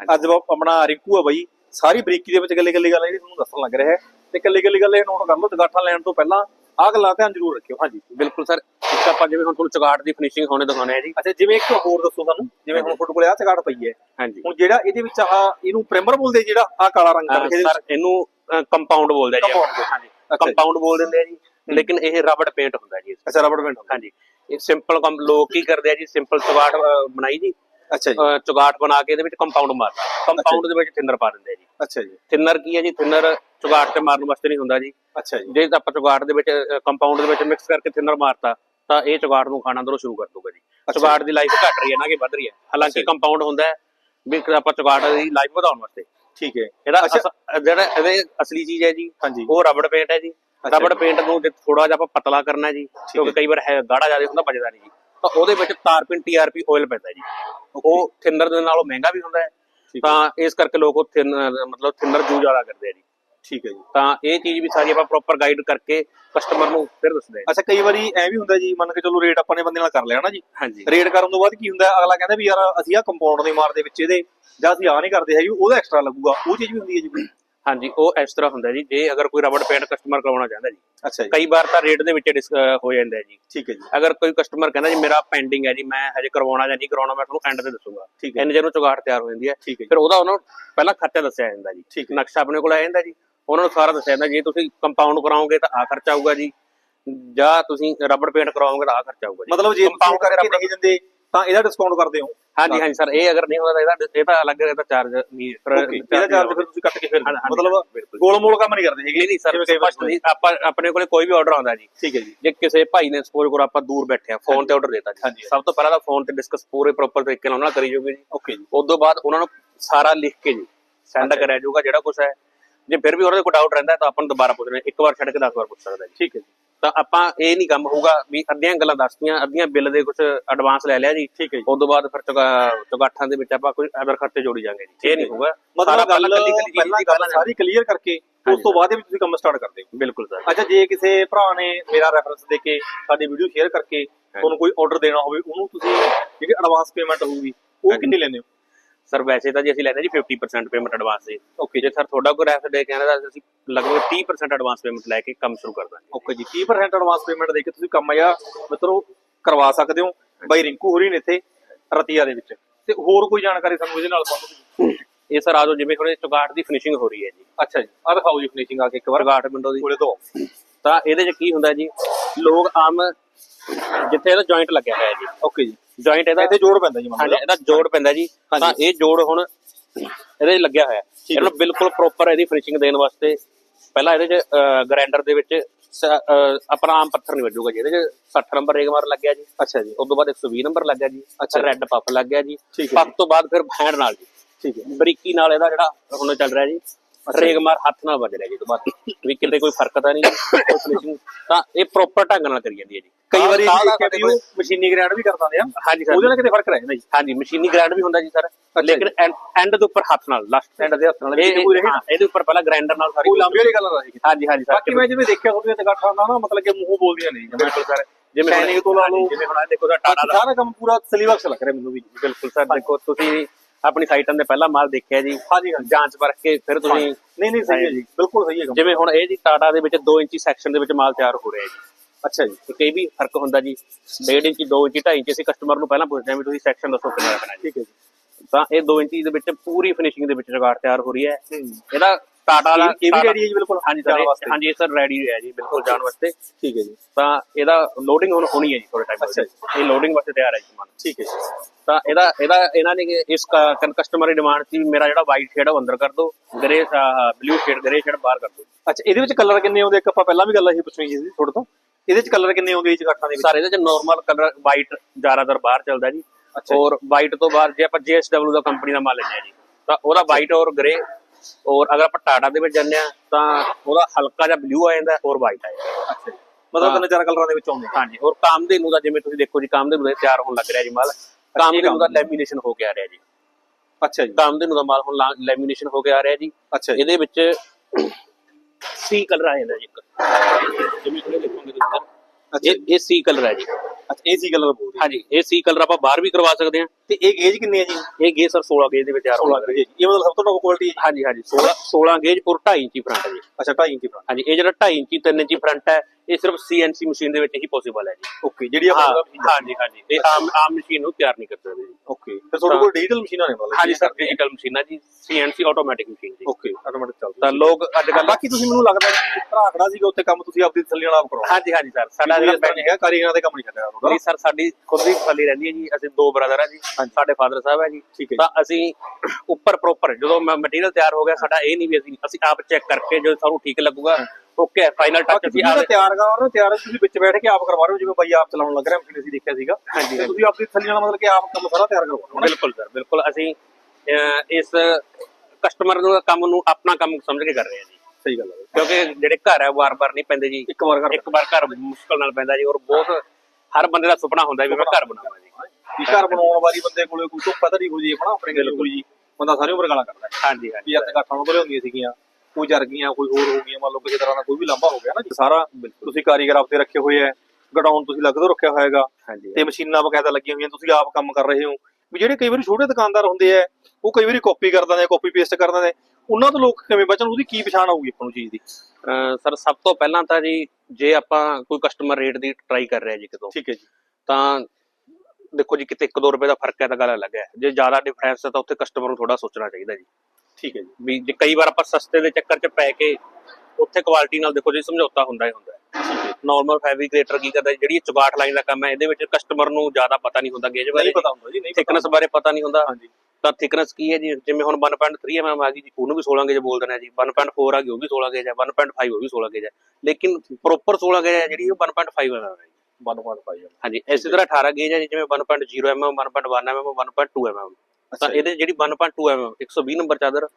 ਅੱਜ ਆਪਣਾ ਰਿੰਕੂ ਆ ਬਾਈ। ਸਾਰੀ ਬਰੀਕੀ ਦੇ ਵਿੱਚ ਗੱਲੇ ਗੱਲੇ ਗੱਲ ਜਿਹੜੀ ਤੁਹਾਨੂੰ ਦੱਸਣ ਲੱਗ ਰਿਹਾ ਹੈ। ਤੇ ਗੱਲੇ ਗੱਲੇ ਗੱਲ ਇਹ ਨੋਟ ਕਰ ਲਓ ਚਗਾਠਾਂ ਲੈਣ ਤੋਂ ਪਹਿਲਾਂ ਆਹ ਗੱਲਾਂ ਧਿਆਨ ਜ਼ਰੂਰ ਰੱਖਿਓ। ਹਾਂਜੀ। ਬਿਲਕੁਲ ਸਰ ਇੱਕ ਆਪਾਂ ਜਿਵੇਂ ਹੁਣ ਤੁਹਾਨੂੰ ਚਗਾਟ ਦੀ ਫਿਨਿਸ਼ਿੰਗ ਹੋਣੇ ਦਿਖਾਉਣੇ ਆ ਜੀ। ਅੱਛਾ ਜਿਵੇਂ ਇੱਕ ਹੋਰ ਦੱਸੋ ਸਾਨੂੰ ਜਿਵੇਂ ਹੁਣ ਤੁਹਾਡੇ ਕੋਲੇ ਆਹ ਚਗਾਠ ਪਈ ਹੈ। ਹਾਂਜੀ। ਹੁਣ ਜਿਹੜਾ ਇਹਦੇ ਵਿੱਚ ਆ ਇਹਨੂੰ ਪ੍ਰਿਮਰ ਬੋਲਦੇ ਜਿਹੜਾ ਆ ਕਾਲਾ ਰੰਗ ਕਰਕੇ ਸਰ ਇਹਨੂੰ ਕੰਪਾਊਂਡ ਬੋਲਦੇ ਆ ਜੀ ਹਾਂਜੀ। ਕੰਪਾਊਂਡ ਬੋਲ ਦਿੰਦੇ ਆ ਜੀ। ਲੇਕਿਨ ਇਹ ਰਬੜ ਪੇਂਟ ਹੁੰਦਾ ਜੀ। ਅੱਛਾ ਰਬੜ ਹੁੰਦਾ। ਹਾਂਜੀ। ਇਹ ਸਿੰਪਲ ਕੰਮ ਲੋਕ ਕੀ ਕਰਦੇ ਆ ਜੀ ਸਿੰਪਲ ਚੁਗਾਟ ਬਣਾਈ ਜੀ। ਅੱਛਾ ਜੀ। ਅਹ, ਚੁਗਾਟ ਬਣਾ ਕੇ ਇਹਦੇ ਵਿੱਚ ਕੰਪਾਊਂਡ ਮਾਰਦਾ ਕੰਪਾਊਂਡ ਦੇ ਵਿੱਚ ਥਿਨਰ ਪਾ ਦਿੰਦੇ ਜੀ। ਅੱਛਾ ਜੀ। ਥਿਨਰ ਕੀ ਹੈ ਜੀ? ਥਿਨਰ ਚੁਗਾਟ ਤੇ ਮਾਰਨ ਵਾਸਤੇ ਨਹੀਂ ਹੁੰਦਾ ਜੀ। ਅੱਛਾ ਜੀ। ਜੇ ਆਪਾਂ ਚੁਗਾਟ ਦੇ ਵਿੱਚ ਕੰਪਾਊਂਡ ਦੇ ਵਿੱਚ ਮਿਕਸ ਕਰਕੇ ਥਿਨਰ ਮਾਰਤਾ ਤਾਂ ਇਹ ਚੁਗਾਟ ਨੂੰ ਖਾਣਾ ਅੰਦਰੋਂ ਸ਼ੁਰੂ ਕਰ ਦੂਗਾ ਜੀ। ਚੁਗਾਟ ਦੀ ਲਾਈਫ ਘਟ ਰਹੀ ਹੈ ਨਾ ਕਿ ਵੱਧ ਰਹੀ ਹੈ। ਹਾਲਾਂਕਿ। ਕੰਪਾਊਂਡ ਹੁੰਦਾ ਹੈ ਵੀ ਆਪਾਂ ਚੁਗਾਟ ਦੀ ਲਾਈਫ ਵਧਾਉਣ ਵਾਸਤੇ। ਠੀਕ ਹੈ। ਇਹਦਾ ਜਿਹੜਾ ਇਹਦੇ ਅਸਲੀ ਚੀਜ਼ ਹੈ ਜੀ ਉਹ ਰਬੜ ਪੇਂਟ ਹੈ ਜੀ। ਰਬੜ। ਪੇਂਟ ਨੂੰ ਥੋੜਾ ਜਿਹਾ ਆਪਾਂ ਪਤਲਾ ਕਰਨਾ ਜੀ ਕਿਉਂਕਿ ਕਈ ਵਾਰ ਹੈ ਗਾੜਾ ਜ਼ਿਆਦਾ ਹੁੰਦਾ ਬਚਦਾ ਨਹੀਂ ਜੀ। ਤਾਂ ਉਹਦੇ ਵਿੱਚ ਤਾਰਪਿਨ ਟੀਆਰਪੀ ਆਇਲ ਪੈਂਦਾ ਜੀ। ਉਹ ਥਿਨਰ ਦੇ ਨਾਲੋਂ ਮਹਿੰਗਾ ਵੀ ਹੁੰਦਾ ਹੈ। ਤਾਂ ਇਸ ਕਰਕੇ ਲੋਕ ਉਹ ਮਤਲਬ ਥਿਨਰ ਯੂਜ਼ ਜ਼ਿਆਦਾ ਕਰਦੇ ਆ ਜੀ। ਠੀਕ ਹੈ ਜੀ। ਤਾਂ ਇਹ ਚੀਜ਼ ਵੀ ਸਾਰੀ ਆਪਾਂ ਪ੍ਰੋਪਰ ਗਾਈਡ ਕਰਕੇ ਕਸਟਮਰ ਨੂੰ ਫਿਰ ਦੱਸਦੇ ਆ ਅੱਛਾ ਕਈ ਵਾਰੀ ਐ ਵੀ ਹੁੰਦਾ ਜੀ ਮੰਨ ਕੇ ਚਲੋ ਰੇਟ ਆਪਾਂ ਨੇ ਬੰਦੇ ਨਾਲ ਕਰ ਲਿਆ ਨਾ ਜੀ। ਹਾਂਜੀ। ਰੇਟ ਕਰਨ ਤੋਂ ਬਾਅਦ ਕੀ ਹੁੰਦਾ ਅਗਲਾ ਕਹਿੰਦਾ ਵੀ ਯਾਰ ਅਸੀਂ ਆ ਕੰਪਾਊਂਡ ਨਹੀਂ ਮਾਰਦੇ ਵਿੱਚ ਇਹਦੇ ਜਾਂ ਅਸੀਂ ਆ ਨਹੀਂ ਕਰਦੇ ਹੈਗੇ ਉਹਦਾ ਐਕਸਟਰਾ ਲੱਗੂਗਾ। ਉਹ ਚੀਜ਼ ਵੀ ਹੁੰਦੀ ਹੈ ਜੀ? ਹਾਂਜੀ ਉਹ ਇਸ ਤਰ੍ਹਾਂ ਹੁੰਦਾ ਜੀ ਜੇ ਅਗਰ ਕੋਈ ਰਬੜ ਪੇਂਟ ਕਸਟਮਰ ਕਰਵਾਉਣਾ ਚਾਹੁੰਦਾ ਜੀ। ਅੱਛਾ ਜੀ। ਕਈ ਵਾਰ ਤਾਂ ਰੇਟ ਦੇ ਵਿੱਚ ਹੋ ਜਾਂਦਾ ਜੀ। ਠੀਕ ਹੈ ਜੀ। ਅਗਰ ਕੋਈ ਕਸਟਮਰ ਕਹਿੰਦਾ ਜੀ ਮੇਰਾ ਪੈਂਡਿੰਗ ਹੈ ਜੀ ਮੈਂ ਹਜੇ ਕਰਵਾਉਣਾ ਜਾਂ ਨਹੀਂ ਕਰਵਾਉਣਾ ਮੈਂ ਤੁਹਾਨੂੰ ਐਂਡ ਤੇ ਦੱਸੂਗਾ। ਇੰਨੇ ਜਿਹਨੂੰ ਚੁਗਾੜ ਤਿਆਰ ਹੋ ਜਾਂਦੀ ਹੈ। ਫਿਰ ਉਹਦਾ ਉਹਨਾਂ ਨੂੰ ਪਹਿਲਾਂ ਖਰਚਾ ਦੱਸਿਆ ਜਾਂਦਾ ਜੀ। ਠੀਕ। ਨਕਸ਼ਾ ਆਪਣੇ ਕੋਲ ਆ ਜਾਂਦਾ ਜੀ। ਉਹਨਾਂ ਨੂੰ ਸਾਰਾ ਦੱਸਿਆ ਜਾਂਦਾ ਜੇ ਤੁਸੀਂ ਕੰਪਾਊਂਡ ਕਰਾਓਗੇ ਤਾਂ ਆ ਖਰਚਾ ਆਊਗਾ ਜੀ। ਜਾਂ ਤੁਸੀਂ ਰਬੜ ਪੇਂਟ ਕਰਾਓਗੇ ਤਾਂ ਆ ਖਰਚਾ ਆਊਗਾ ਜੀ। ਮਤਲਬ ਜੇ Compound ਕਰਕੇ ਨਹੀਂ ਦਿੰਦੇ ਤਾਂ ਇਹਦਾ ਡਿਸਕਾਊਂਟ ਕਰਦੇ ਹੋ। ਹਾਂਜੀ ਹਾਂਜੀ ਸਰ ਇਹ ਅਗਰ ਨਹੀਂ ਹੁੰਦਾ ਤਾਂ ਇਹਦਾ ਇਹ ਤਾਂ ਅਲੱਗ ਇਹਦਾ ਚਾਰਜ ਨਹੀਂ ਫਿਰ ਇਹਦਾ ਚਾਰਜ ਫਿਰ ਤੁਸੀਂ ਕੱਟ ਕੇ ਫਿਰ ਮਤਲਬ। ਗੋਲ ਮੋਲ ਕੰਮ ਨਹੀਂ ਕਰਦੇ ਹੈਗੇ। ਨਹੀਂ ਸਰ ਸਪਸ਼ਟ ਨਹੀਂ ਆਪਾਂ ਆਪਣੇ ਕੋਲੇ ਕੋਈ ਵੀ ਆਰਡਰ ਆਉਂਦਾ ਜੀ। ਠੀਕ ਹੈ ਜੀ। ਜੇ ਕਿਸੇ ਭਾਈ ਨੇ ਸਪੋਜ਼ ਕਰੋ ਆਪਾਂ ਦੂਰ ਬੈਠੇ ਆ ਫੋਨ ਤੇ ਆਰਡਰ ਦਿੱਤਾ ਹਾਂਜੀ। ਜੀ ਸਭ ਤੋਂ ਪਹਿਲਾਂ ਤਾਂ ਫੋਨ ਤੇ ਡਿਸਕਸ ਪੂਰੇ ਪ੍ਰੋਪਰ ਤਰੀਕੇ ਨਾਲ ਉਹਨਾਂ ਨਾਲ ਕਰੀ ਜਾਊਗੀ ਜੀ। ਓਕੇ ਜੀ। ਉਸ ਤੋਂ ਬਾਅਦ ਉਹਨਾਂ ਨੂੰ ਸਾਰਾ ਲਿਖ ਕੇ ਜੀ ਸੈਂਡ। ਕਰਿਆ ਜਾਊਗਾ ਜਿਹੜਾ ਕੁਝ ਹੈ। ਜੇ ਫਿਰ ਵੀ ਉਹਦੇ ਕੋਈ ਡਾਊਟ ਰਹਿੰਦਾ ਤਾਂ ਆਪਾਂ ਨੂੰ ਦੁਬਾਰਾ ਪੁੱਛਣਾ ਇੱਕ ਵਾਰ ਛੱਡ ਕੇ 10 ਵਾਰ ਪੁੱਛ ਸਕਦਾ ਜੀ ਠੀਕ ਹੈ ਜੀ। ਤਾਂ ਆਪਾਂ ਇਹ ਨਹੀਂ ਕੰਮ ਹੋਊਗਾ ਵੀ ਅੱਧੀਆਂ ਗੱਲਾਂ ਦੱਸਤੀਆਂ ਅੱਧੀਆਂ ਬਿੱਲ ਦੇ ਕੁਝ ਐਡਵਾਂਸ ਲੈ ਲਿਆ ਜੀ। ਠੀਕ ਹੈ ਜੀ। ਉਸ ਤੋਂ ਬਾਅਦ ਫਿਰ ਚੁਗਾ- ਚੁਗਾਠਾਂ ਦੇ ਵਿੱਚ ਆਪਾਂ ਕੋਈ ਅਦਰ ਖਰਚੇ ਜੋੜੀ ਜਾਾਂਗੇ ਜੀ। ਇਹ ਨਹੀਂ ਹੋਊਗਾ। ਸਾਰਾ ਮਤਲਬ ਗੱਲ ਪਹਿਲਾਂ ਗੱਲ ਸਾਰੀ ਕਲੀਅਰ ਕਰਕੇ ਉਸ ਤੋਂ ਬਾਅਦ ਹੀ ਤੁਸੀਂ ਕੰਮ ਸਟਾਰਟ ਕਰਦੇ ਹੋ। ਬਿਲਕੁਲ ਸਰ। ਅੱਛਾ ਜੇ ਕਿਸੇ ਭਰਾ ਨੇ ਮੇਰਾ ਰੈਫਰੈਂਸ ਦੇ ਕੇ ਸਾਡੀ ਵੀਡੀਓ ਸ਼ੇਅਰ ਕਰਕੇ ਤੁਹਾਨੂੰ ਕੋਈ ਆਰਡਰ ਦੇਣਾ ਹੋਵੇ ਉਹਨੂੰ ਤੁਸੀਂ ਜਿਹੜੀ ਐਡਵਾਂਸ ਪੇਮੈਂਟ ਹੋਊਗੀ ਉਹ ਕਿੰਨੀ ਲੈਂਦੇ ਹੋ? ਸਰ ਵੈਸੇ ਤਾਂ ਜੀ ਅਸੀਂ ਲੈਂਦੇ ਜੀ 50% ਪੇਮੈਂਟ ਐਡਵਾਂਸ ਦੀ ਓਕੇ ਜੇ ਸਰ ਤੁਹਾਡਾ ਕੋਈ ਰੈਫਰ ਦੇ ਕਹਿੰਦਾ ਤਾਂ ਅਸੀਂ ਲਗਭਗ 30% ਐਡਵਾਂਸ ਪੇਮੈਂਟ ਲੈ ਕੇ ਕੰਮ ਸ਼ੁਰੂ ਕਰ ਦਾਂਗੇ। ਓਕੇ ਜੀ 30% ਐਡਵਾਂਸ ਪੇਮੈਂਟ ਦੇ ਕੇ ਤੁਸੀਂ ਕੰਮ ਆ ਮਿੱਤਰੋ ਕਰਵਾ ਸਕਦੇ ਹੋ। ਬਾਈ ਰਿੰਕੂ ਹੋਰੀ ਨੇ ਇੱਥੇ ਰਤੀਆ ਦੇ ਵਿੱਚ। ਤੇ ਹੋਰ ਕੋਈ ਜਾਣਕਾਰੀ ਸਾਨੂੰ ਇਹਦੇ ਨਾਲ ਸੰਬੰਧਿਤ ਇਹ ਸਰ ਆਜੋ ਜਿਵੇਂ ਹੁਣ ਚੁਗਾਟ ਦੀ ਫਿਨਿਸ਼ਿੰਗ ਹੋ ਰਹੀ ਹੈ ਜੀ। ਅੱਛਾ ਜੀ ਆ ਦਿਖਾਓ ਜੀ ਫਿਨਿਸ਼ਿੰਗ ਆ ਕੇ ਇੱਕ ਵਾਰ। ਚੁਗਾਟ ਵਿੰਡੋ ਦੀ। ਕੋਲੇ ਤੋਂ ਤਾਂ ਇਹਦੇ 'ਚ ਕੀ ਹੁੰਦਾ ਜੀ ਲੋਕ ਆਮ ਜਿੱਥੇ ਇਹਦਾ ਜੁਆਇੰਟ ਲੱਗਿਆ ਹੋਇਆ ਜੀ। ਓਕੇ ਜੀ। ਜੁਆਇੰਟ ਇਹਦਾ ਇੱਥੇ ਜੋੜ ਪੈਂਦਾ ਜੀ ਮੰਨ ਹਾਂਜੀ ਲਓ। ਇਹਦਾ ਜੋੜ ਪੈਂਦਾ ਜੀ। ਤਾਂ ਇਹ ਜੋੜ ਹੁਣ ਇਹਦੇ 'ਚ ਲੱਗਿਆ ਹੋਇਆ। ਇਹਨੂੰ ਬਿਲਕੁਲ ਪ੍ਰੋਪਰ ਇਹਦੀ ਫਿਨਿਸ਼ਿੰਗ ਦੇਣ ਵਾਸਤੇ ਪਹਿਲਾਂ ਇਹਦੇ 'ਚ ਗ੍ਰਾਈਂਡਰ ਦੇ ਵਿੱਚ ਆਪਣਾ ਆਮ ਪੱਥਰ ਨਹੀਂ ਵੱਜੂਗਾ ਜੀ। ਇਹਦੇ 'ਚ 60 ਨੰਬਰ ਰੇਗਮਾਰ ਲੱਗਿਆ ਜੀ। ਅੱਛਾ ਜੀ। ਉਸ ਤੋਂ ਬਾਅਦ 120 ਨੰਬਰ ਲੱਗਿਆ ਜੀ। ਅੱਛਾ। ਰੈੱਡ ਪੱਪ ਲੱਗ ਗਿਆ ਜੀ। ਪੱਪ ਤੋਂ ਬਾਅਦ ਫਿਰ ਹੈਂਡ ਨਾਲ ਜੀ। ਠੀਕ ਹੈ। ਬਰੀਕੀ ਨਾਲ ਇਹਦਾ ਜਿਹੜਾ ਹੁਣ ਚੱਲ ਰਿਹਾ ਜੀ। ਰੇਗਮਾਰ ਹੱਥ ਨਾਲ ਵੱਜ ਰਿਹਾ ਜੀ ਤੋਂ ਬਾਅਦ। ਵੀ ਕਿਤੇ ਕੋਈ ਫ਼ਰਕ ਤਾਂ ਨਹੀਂ ਫਿਨਿਸ਼ਿੰਗ [COUGHS] ਤਾਂ ਇਹ ਪ੍ਰੋਪਰ ਢੰਗ ਨਾਲ ਕਰੀ ਜਾਂਦੀ ਹੈ ਜੀ। ਕਈ ਵਾਰੀ ਦਾ ਉਹ ਮਸ਼ੀਨੀ ਗ੍ਰੈਂਡ ਵੀ ਕਰ ਦਿੰਦੇ ਆ। ਹਾਂਜੀ ਸਰ ਉਹਦੇ ਨਾਲ ਕਿਤੇ ਫ਼ਰਕ ਰਹਿ ਜਾਂਦਾ ਜੀ। ਹਾਂਜੀ ਮਸ਼ੀਨੀ ਗ੍ਰਾਈਂਡ ਵੀ ਹੁੰਦਾ ਜੀ ਸਰ। ਲੇਕਿਨ ਐਂਡ ਦੇ ਉੱਪਰ ਹੱਥ ਨਾਲ ਲਾਸਟ ਐਂਡ ਦੇ ਹੱਥ ਨਾਲ ਇਹ ਵੀ ਕੋਈ ਰਹੇ ਹਾਂ, ਇਹਦੇ ਉੱਪਰ ਪਹਿਲਾਂ ਗ੍ਰਾਈਂਡਰ ਨਾਲ ਸਾਰੀ ਕੋਈ ਲੰਬੀ ਵਾਲੀ ਗੱਲ ਰਹੇਗੀ ਹਾਂਜੀ ਹਾਂਜੀ ਸਰ। ਬਾਕੀ ਮੈਂ ਜਿਵੇਂ ਦੇਖਿਆ ਤੁਹਾਡੀਆਂ ਤਗਾਠਾਂ ਦਾ ਨਾ ਮਤਲਬ ਕਿ ਮੂੰਹੋਂ ਬੋਲਦੀਆਂ ਨਹੀਂ। ਜਿਵੇਂ ਬਿਲਕੁਲ ਸਰ। ਜਿਵੇਂ Shining ਤੋਂ ਲਾ ਲਓ। ਜਿਵੇਂ ਹੁਣ ਦੇਖੋ ਸਰ ਟਾਟਾ ਦਾ ਸਾਰਾ ਕੰਮ ਪੂਰਾ ਸਲੀਵਕਸ ਲੱਗ ਰਿਹਾ ਮੈਨੂੰ ਵੀ। ਬਿਲਕੁਲ ਸਰ। ਦੇਖੋ ਤੁਸੀਂ ਆਪਣੀ ਸਾਈਟਾਂ ਦੇ ਪਹਿਲਾਂ ਮਾਲ ਦੇਖਿਆ ਜੀ। ਹਾਂਜੀ ਜਾਂਚ ਪਰਖ ਕੇ ਫਿਰ ਤੁਸੀਂ ਨਹੀਂ ਨਹੀਂ ਸਹੀ ਹੈ ਜੀ। ਬਿਲਕੁਲ ਸਹੀ ਹੈ ਜਿਵੇਂ ਹੁਣ ਇਹ ਜੀ ਟਾਟਾ ਦੇ ਵਿੱਚ 2 ਇੰਚੀ ਸੈਕਸ਼ਨ ਦੇ ਵਿੱਚ ਮਾਲ ਤਿਆਰ ਹੋ ਰਿਹਾ ਹੈ ਜੀ। ਅੱਛਾ ਜੀ। ਤੇ ਕਈ ਵੀ ਫ਼ਰਕ ਹੁੰਦਾ ਜੀ। 1.5 ਇੰਚੀ 2 ਇੰਚੀ 2.5 ਇੰਚੀ ਅਸੀਂ ਕਸਟਮਰ ਨੂੰ ਪਹਿਲਾਂ ਪੁੱਛਦੇ ਹਾਂ ਵੀ ਤੁਸੀਂ ਸੈਕਸ਼ਨ ਦੱਸੋ ਕਿੰਨਾ ਰੱਖਣਾ ਜੀ। ਠੀਕ ਹੈ ਜੀ। ਤਾਂ ਇਹ 2 ਇੰਚੀ ਦੇ ਵਿੱਚ ਪੂਰੀ ਫਿਨਿਸ਼ਿੰਗ ਦੇ ਵਿੱਚ ਜਗਾੜ ਤਿਆਰ ਹੋ ਰਹੀ ਹੈ। ਇਹਦਾ ਟਾਟਾ ਦਾ ਇਹ ਵੀ ਰੈਡੀ ਹੈ ਜੀ ਬਿਲਕੁਲ ਹਾਂਜੀ ਸਰ ਹਾਂਜੀ ਸਰ ਰੈਡੀ ਹੈ ਜੀ ਬਿਲਕੁਲ ਜਾਣ ਵਾਸਤੇ। ਠੀਕ ਹੈ ਜੀ। ਤਾਂ ਇਹਦਾ ਲੋਡਿੰਗ ਹੁਣ ਹੋਣੀ ਹੈ ਜੀ ਥੋੜੇ ਟਾਈਮ ਅੱਛਾ ਇਹ ਲੋਡਿੰਗ ਵਾਸਤੇ ਤਿਆਰ ਹੈ ਜੀ ਸਮਾਨ। ਠੀਕ ਹੈ ਜੀ। ਤਾਂ ਇਹਦਾ ਇਹਦਾ ਇਹਨਾਂ ਨੇ ਇਸ ਕਸਟਮਰ ਦੀ ਡਿਮਾਂਡ ਸੀ ਮੇਰਾ ਜਿਹੜਾ ਵਾਈਟ ਸ਼ੇਡ ਉਹ ਅੰਦਰ ਕਰ ਦਿਓ grey blue shade grey shade ਬਾਹਰ ਕਰ ਦਿਓ। ਅੱਛਾ ਇਹਦੇ ਵਿੱਚ ਕਲਰ ਕਿੰਨੇ ਆਉਂਦੇ? ਇੱਕ ਆਪਾਂ ਪਹਿਲਾਂ ਵੀ ਗੱਲ ਅਸੀਂ ਪੁੱਛਣੀ ਸੀ ਤੁਹਾਡੇ ਤੋਂ। ਇਹਦੇ ਵਿੱਚ ਕਲਰ ਕਿੰਨੇ ਆਉਂਦੇ ਜੀ ਚਗਾਠਾਂ ਦੇ ਵਿੱਚ? ਸਰ ਇਹਦੇ ਚ ਨਾਰਮਲ ਕਲਰ ਵਾਈਟ ਜ਼ਿਆਦਾਤਰ ਬਾਹਰ ਚੱਲਦਾ ਜੀ। ਔਰ ਵਾਈਟ ਤੋਂ ਬਾਅਦ ਜੇ ਆਪਾਂ JSW ਦਾ ਕੰਪਨੀ ਦਾ ਮਾਲ ਲੈਂਦੇ ਆ ਜੀ ਤਾਂ ਉਹਦਾ ਵਾਈਟ ਔਰ ਗ੍ਰੇ ਔਰ ਅਗਰ ਆਪਾਂ ਟਾਟਾ ਦੇ ਵਿੱਚ ਜਾਂਦੇ ਆ ਤਾਂ ਉਹਦਾ ਹਲਕਾ ਜਿਹਾ ਬਲੂ ਆ ਜਾਂਦਾ ਔਰ ਵਾਈਟ ਆ ਜਾਂਦਾ। ਅੱਛਾ ਮਤਲਬ ਤਿੰਨ ਚਾਰ ਕਲਰਾਂ ਦੇ ਵਿੱਚ ਆਉਂਦੇ ਹਾਂਜੀ ਔਰ ਕਾਮਧੇਨੂ ਦਾ ਜਿਵੇਂ ਤੁਸੀਂ ਦੇਖੋ ਜੀ ਕਾਮਧੇਨੂ ਦਾ ਤਿਆਰ ਹੋਣ ਲੱਗ ਰਿਹਾ ਜੀ ਮਾਲ। ਕਾਮਧੇਨੂ ਦਾ ਲੈਮੀਨੇਸ਼ਨ ਹੋ ਕੇ ਆ ਰਿਹਾ ਜੀ। ਅੱਛਾ ਜੀ। ਕਾਮਧੇਨੂ ਦਾ ਮਾਲ ਹੁਣ ਲੈਮੀਨੇਸ਼ਨ ਹੋ ਕੇ ਆ ਰਿਹਾ ਜੀ। ਅੱਛਾ ਇਹਦੇ ਵਿੱਚ ਸੀ ਕਲਰ ਆ ਜਾਂਦਾ ਜੀ ਇੱਕ। ਜਿਵੇਂ ਤੁਸੀਂ ਦੇਖੋਗੇ ਤੁਸੀਂ। ਅੱਛਾ ਇਹ ਇਹ ਸੀ ਕਲਰ ਹੈ ਜੀ। ਅੱਛਾ ਇਹ ਸੀ ਕਲਰ ਬੋਲਦੇ ਹਾਂਜੀ ਇਹ ਸੀ ਕਲਰ ਆਪਾਂ ਬਾਹਰ ਵੀ ਕਰਵਾ ਸਕਦੇ ਹਾਂ। ਤੇ ਇਹ ਗੇਜ ਕਿੰਨੀ ਹੈ ਜੀ? ਇਹ ਗੇਜ ਸਰ 16 ਗੇਜ ਦੇ ਵਿੱਚ ਤਿਆਰ 16 ਹੋਣਾ ਗੇਜ ਇਹ ਮਤਲਬ ਸਭ ਤੋਂ ਟੌਪ ਕੁਆਲਿਟੀ ਹੈ ਹਾਂਜੀ ਹਾਂਜੀ 16 16 ਗੇਜ ਔਰ 2.5 ਇੰਚੀ ਫਰੰਟ ਹੈ ਜੀ। ਅੱਛਾ 2.5 ਇੰਚ ਫਰੰਟ ਹਾਂਜੀ ਇਹ ਜਿਹੜਾ 2.5 ਇੰਚੀ 3 ਇੰਚੀ ਫਰੰਟ ਹੈ ਇਹ ਸਿਰਫ ਸੀਐਨਸੀ ਮਸ਼ੀਨ ਦੇ ਵਿੱਚ ਹੀ ਪੋਸੀਬਲ ਹੈ ਜੀ। ਓਕੇ ਜਿਹੜੀ ਆਪਾਂ ਹਾਂਜੀ ਹਾਂਜੀ ਇਹ ਆਮ ਆਮ ਮਸ਼ੀਨ ਨੂੰ ਤਿਆਰ ਨਹੀਂ ਕਰ ਸਕਦੇ ਜੀ। ਓਕੇ ਫਿਰ ਤੁਹਾਡੇ ਕੋਲ ਡਿਜੀਟਲ ਮਸ਼ੀਨਾਂ ਨੇ ਮਤਲਬ ਹਾਂਜੀ ਸਰ ਡਿਜੀਟਲ ਮਸ਼ੀਨਾਂ ਜੀ ਸੀਐਨਸੀ ਆਟੋਮੈਟਿਕ ਮਸ਼ੀਨ ਜੀ। ਓਕੇ ਆਟੋਮੈਟਿਕ ਚੱਲਦੀ ਤਾਂ ਲੋਕ ਅੱਜ ਕੱਲ੍ਹ ਬਾਕੀ ਤੁਸੀਂ ਮੈਨੂੰ ਲੱਗਦਾ ਜੀ ਭਰਾ ਖੜਾ ਸੀਗਾ ਉੱਥੇ ਕੰਮ ਤੁਸੀਂ ਆਪਦੀ ਤਸੱਲੀ ਨਾਲ ਆਪ ਹਾਂਜੀ ਹਾਂਜੀ ਸਰ ਸਾਡਾ ਜਿਹੜਾ ਹੈਗਾ ਕਾਰੀਗਰਾਂ ਦੇ ਕੰਮ ਨਹੀਂ ਕਰਦਾ। ਤੁਹਾਡਾ ਨਹੀਂ ਸਰ ਸਾਡੀ ਖੁਦ ਦੀ ਫਲੀ ਰਹਿੰਦੀ ਹੈ ਜੀ ਅਸੀਂ ਦੋ ਬ੍ਰਦਰ ਆ ਜੀ। ਸਾਡੇ ਫਾਦਰ ਸਾਹਿਬ ਹੈ ਜੀ। ਹੈ ਤਾਂ ਅਸੀਂ ਉੱਪਰ ਪ੍ਰੋਪਰ ਜਦੋਂ ਮਟੀਰੀਅਲ ਤਿਆਰ ਹੋ ਗਿਆ ਸਾਡਾ ਇਹ ਨਹੀਂ ਵੀ ਅਸੀਂ ਅਸੀਂ ਆਪ ਚੈੱਕ ਕਰਕੇ ਜਦੋਂ ਸਾਨੂੰ ਠੀਕ ਲੱਗੂਗਾ ਓਕੇ ਫਾਈਨਲ ਟੱਚ ਅਸੀਂ ਆਪ ਤਿਆਰ ਕਰ ਰਹੇ ਹੋ ਤਿਆਰ ਤੁਸੀਂ ਵਿੱਚ ਬੈਠ ਕੇ ਆਪ ਕਰਵਾ ਰਹੇ ਹੋ ਜਿਵੇਂ ਬਾਈ ਆਪ ਚਲਾਉਣ ਲੱਗ ਰਿਹਾ ਮਸ਼ੀਨ ਅਸੀਂ ਦੇਖਿਆ ਸੀਗਾ। ਤੁਸੀਂ ਆਪਦੀ ਤਸੱਲੀ ਨਾਲ ਮਤਲਬ ਕਿ ਆਪ ਕੰਮ ਸਾਰਾ ਤਿਆਰ ਕਰਵਾ ਰਹੇ ਹੋ ਨਾ ਬਿਲਕੁਲ ਸਰ ਬਿਲਕੁਲ। ਅਸੀਂ ਇਸ ਕਸਟਮਰ ਨੂੰ ਕੰਮ ਨੂੰ ਆਪਣਾ ਕੰਮ ਸਮਝ ਕੇ ਕਰ ਰਹੇ ਹਾਂ ਜੀ। ਸਹੀ ਗੱਲ ਹੈ। ਕਿਉਂਕਿ ਜਿਹੜੇ ਘਰ ਹੈ ਵਾਰ-ਵਾਰ ਨਹੀਂ ਪੈਂਦੇ ਜੀ। ਇੱਕ ਵਾਰ ਕਰ ਇੱਕ ਵਾਰ ਘਰ ਮੁਸ਼ਕਲ ਨਾਲ ਪੈਂਦਾ ਜੀ ਔਰ ਬਹੁਤ ਹਰ ਬੰਦੇ ਦਾ ਸੁਪਨਾ ਹੁੰਦਾ ਵੀ ਮੈਂ ਘਰ ਬਣਾਵਾਂ ਜੀ। ਵੀ ਘਰ ਬਣਾਉਣ ਵਾਲੀ ਬੰਦੇ ਕੋਲੇ ਕੋਈ ਤੋਂ ਪਤਾ ਨਹੀਂ ਹੋ ਜੀ ਆਪਣਾ ਆਪਣੇ ਕੋਲ ਕੋਈ ਜੀ। ਬੰਦਾ ਸਾਰੇ ਉਮਰ ਗਾਲਾਂ ਕਰਦਾ ਹੈ ਹਾਂਜੀ। ਵੀ ਹਾਂਜੀ ਯਾਰ ਤੇ ਕਾਠਾਂ ਕੋਲੇ ਹੁੰਦੀਆਂ ਸੀਗੀਆਂ ਕੋਈ ਜਰ ਗਈਆਂ ਕੋਈ ਹੋਰ ਹੋ ਗਈਆਂ ਮੰਨ ਲਓ ਕਿਸੇ ਤਰ੍ਹਾਂ ਦਾ ਕੋਈ ਵੀ ਲਾਂਭਾ ਹੋ ਗਿਆ ਨਾ ਸਾਰਾ ਤੁਸੀਂ ਕਾਰੀਗਰ ਆਪਦੇ ਰੱਖੇ ਹੋਏ ਐ ਗਡਾਊਨ ਤੁਸੀਂ ਲੱਗਦਾ ਰੱਖਿਆ ਹੋਇਆਗਾ ਹਾਂਜੀ ਤੇ ਮਸ਼ੀਨਾਂ ਬਕਾਇਦਾ ਲੱਗੀਆਂ ਹੋਈਆਂ ਤੁਸੀਂ ਆਪ ਕੰਮ ਕਰ ਰਹੇ ਹੋ। ਵੀ ਜਿਹੜੇ ਕਈ ਵਾਰੀ ਛੋਟੇ ਦੁਕਾਨਦਾਰ ਹੁੰਦੇ ਆ ਉਹ ਕਈ ਵਾਰੀ ਕਾਪੀ ਕਰ ਦਿੰਦੇ ਕਾਪੀ ਪੇਸਟ ਕਰ ਦਿੰਦੇ। ਉਹਨਾਂ ਤੋਂ ਲੋਕ ਕਿਵੇਂ ਬਚਣ ਉਹਦੀ ਕੀ ਪਛਾਣ ਆਊਗੀ ਆਪਾਂ ਨੂੰ ਚੀਜ਼ ਦੀ? ਸਰ ਸਭ ਤੋਂ ਪਹਿਲਾਂ ਤਾਂ ਜੀ ਜੇ ਆਪਾਂ ਕੋਈ ਕਸਟਮਰ ਰੇਟ ਦੀ ਟਰਾਈ ਕਰ ਰਿਹਾ ਜੀ ਕਿਤੋਂ ਠੀਕ ਹੈ ਜੀ। ਤਾਂ ਦੇਖੋ ਜੀ ਕਿਤੇ 1-2 ਰੁਪਏ ਦਾ ਫ਼ਰਕ ਹੈ ਤਾਂ ਗੱਲ ਅਲੱਗ ਹੈ। ਜੇ ਜ਼ਿਆਦਾ ਡਿਫਰੈਂਸ ਹੈ ਤਾਂ ਉੱਥੇ ਕਸਟਮਰ ਨੂੰ ਥੋੜਾ ਸੋਚਣਾ ਚਾਹੀਦਾ ਜੀ। ਠੀਕ ਹੈ ਜੀ। ਵੀ ਜੇ ਕਈ ਵਾਰ ਆਪਾਂ ਸਸਤੇ ਦੇ ਚੱਕਰ 'ਚ ਪੈ ਕੇ ਉੱਥੇ ਕੁਆਲਿਟੀ ਨਾਲ ਦੇਖੋ ਜੀ ਸਮਝੌਤਾ ਹੁੰਦਾ ਹੀ ਹੁੰਦਾ ਹੈ। ਨਾਰਮਲ ਫੈਬਰਿਕੇਟਰ ਕੀ ਕਰਦਾ ਜਿਹੜੀ ਚੁਗਾਟ ਲਾਈਨ ਦਾ ਕੰਮ ਹੈ ਇਹਦੇ ਵਿੱਚ ਕਸਟਮਰ ਨੂੰ ਜ਼ਿਆਦਾ ਪਤਾ ਨਹੀਂ ਹੁੰਦਾ ਗੇਜ ਬਾਰੇ ਨਹੀਂ ਪਤਾ ਹੁੰਦਾ ਜੀ ਨਹੀਂ ਥਿਕਨੈਸ ਬਾਰੇ ਪਤਾ ਨਹੀਂ ਹੁੰਦਾ। ਹਾਂਜੀ। ਤਾਂ ਥਿਕਨੈਸ ਕੀ ਹੈ ਜੀ? ਜਿਵੇਂ ਹੁਣ 1.3 mm ਆ ਗਈ ਜੀ ਉਹਨੂੰ ਵੀ 16 ਗੇਜ ਬੋਲ ਦਿੰਦੇ ਆ ਜੀ 1.4 ਆ ਗਈ ਉਹ ਵੀ 16 ਗੇਜ ਹੈ 1.5 ਉਹ ਵੀ 16 ਗੇਜ ਹੈ ਲੇਕਿਨ ਪ੍ਰੋਪਰ 16 ਗੇਜ ਹੈ ਜਿਹੜੀ ਉਹ 1.5 mm ਹੈ। ਜੀ 1.5 ਹਾਂਜੀ ਇਸੇ ਤਰ੍ਹਾਂ 18 ਗੇਜ ਹੈ ਜੀ, ਜਿਵੇਂ 1.0 mm 1.1 mm 1.2 mm ਤਾਂ ਇਹਦੇ ਜਿਹੜੀ 1.2 mm 120 ਨੰਬਰ ਚਾਦਰ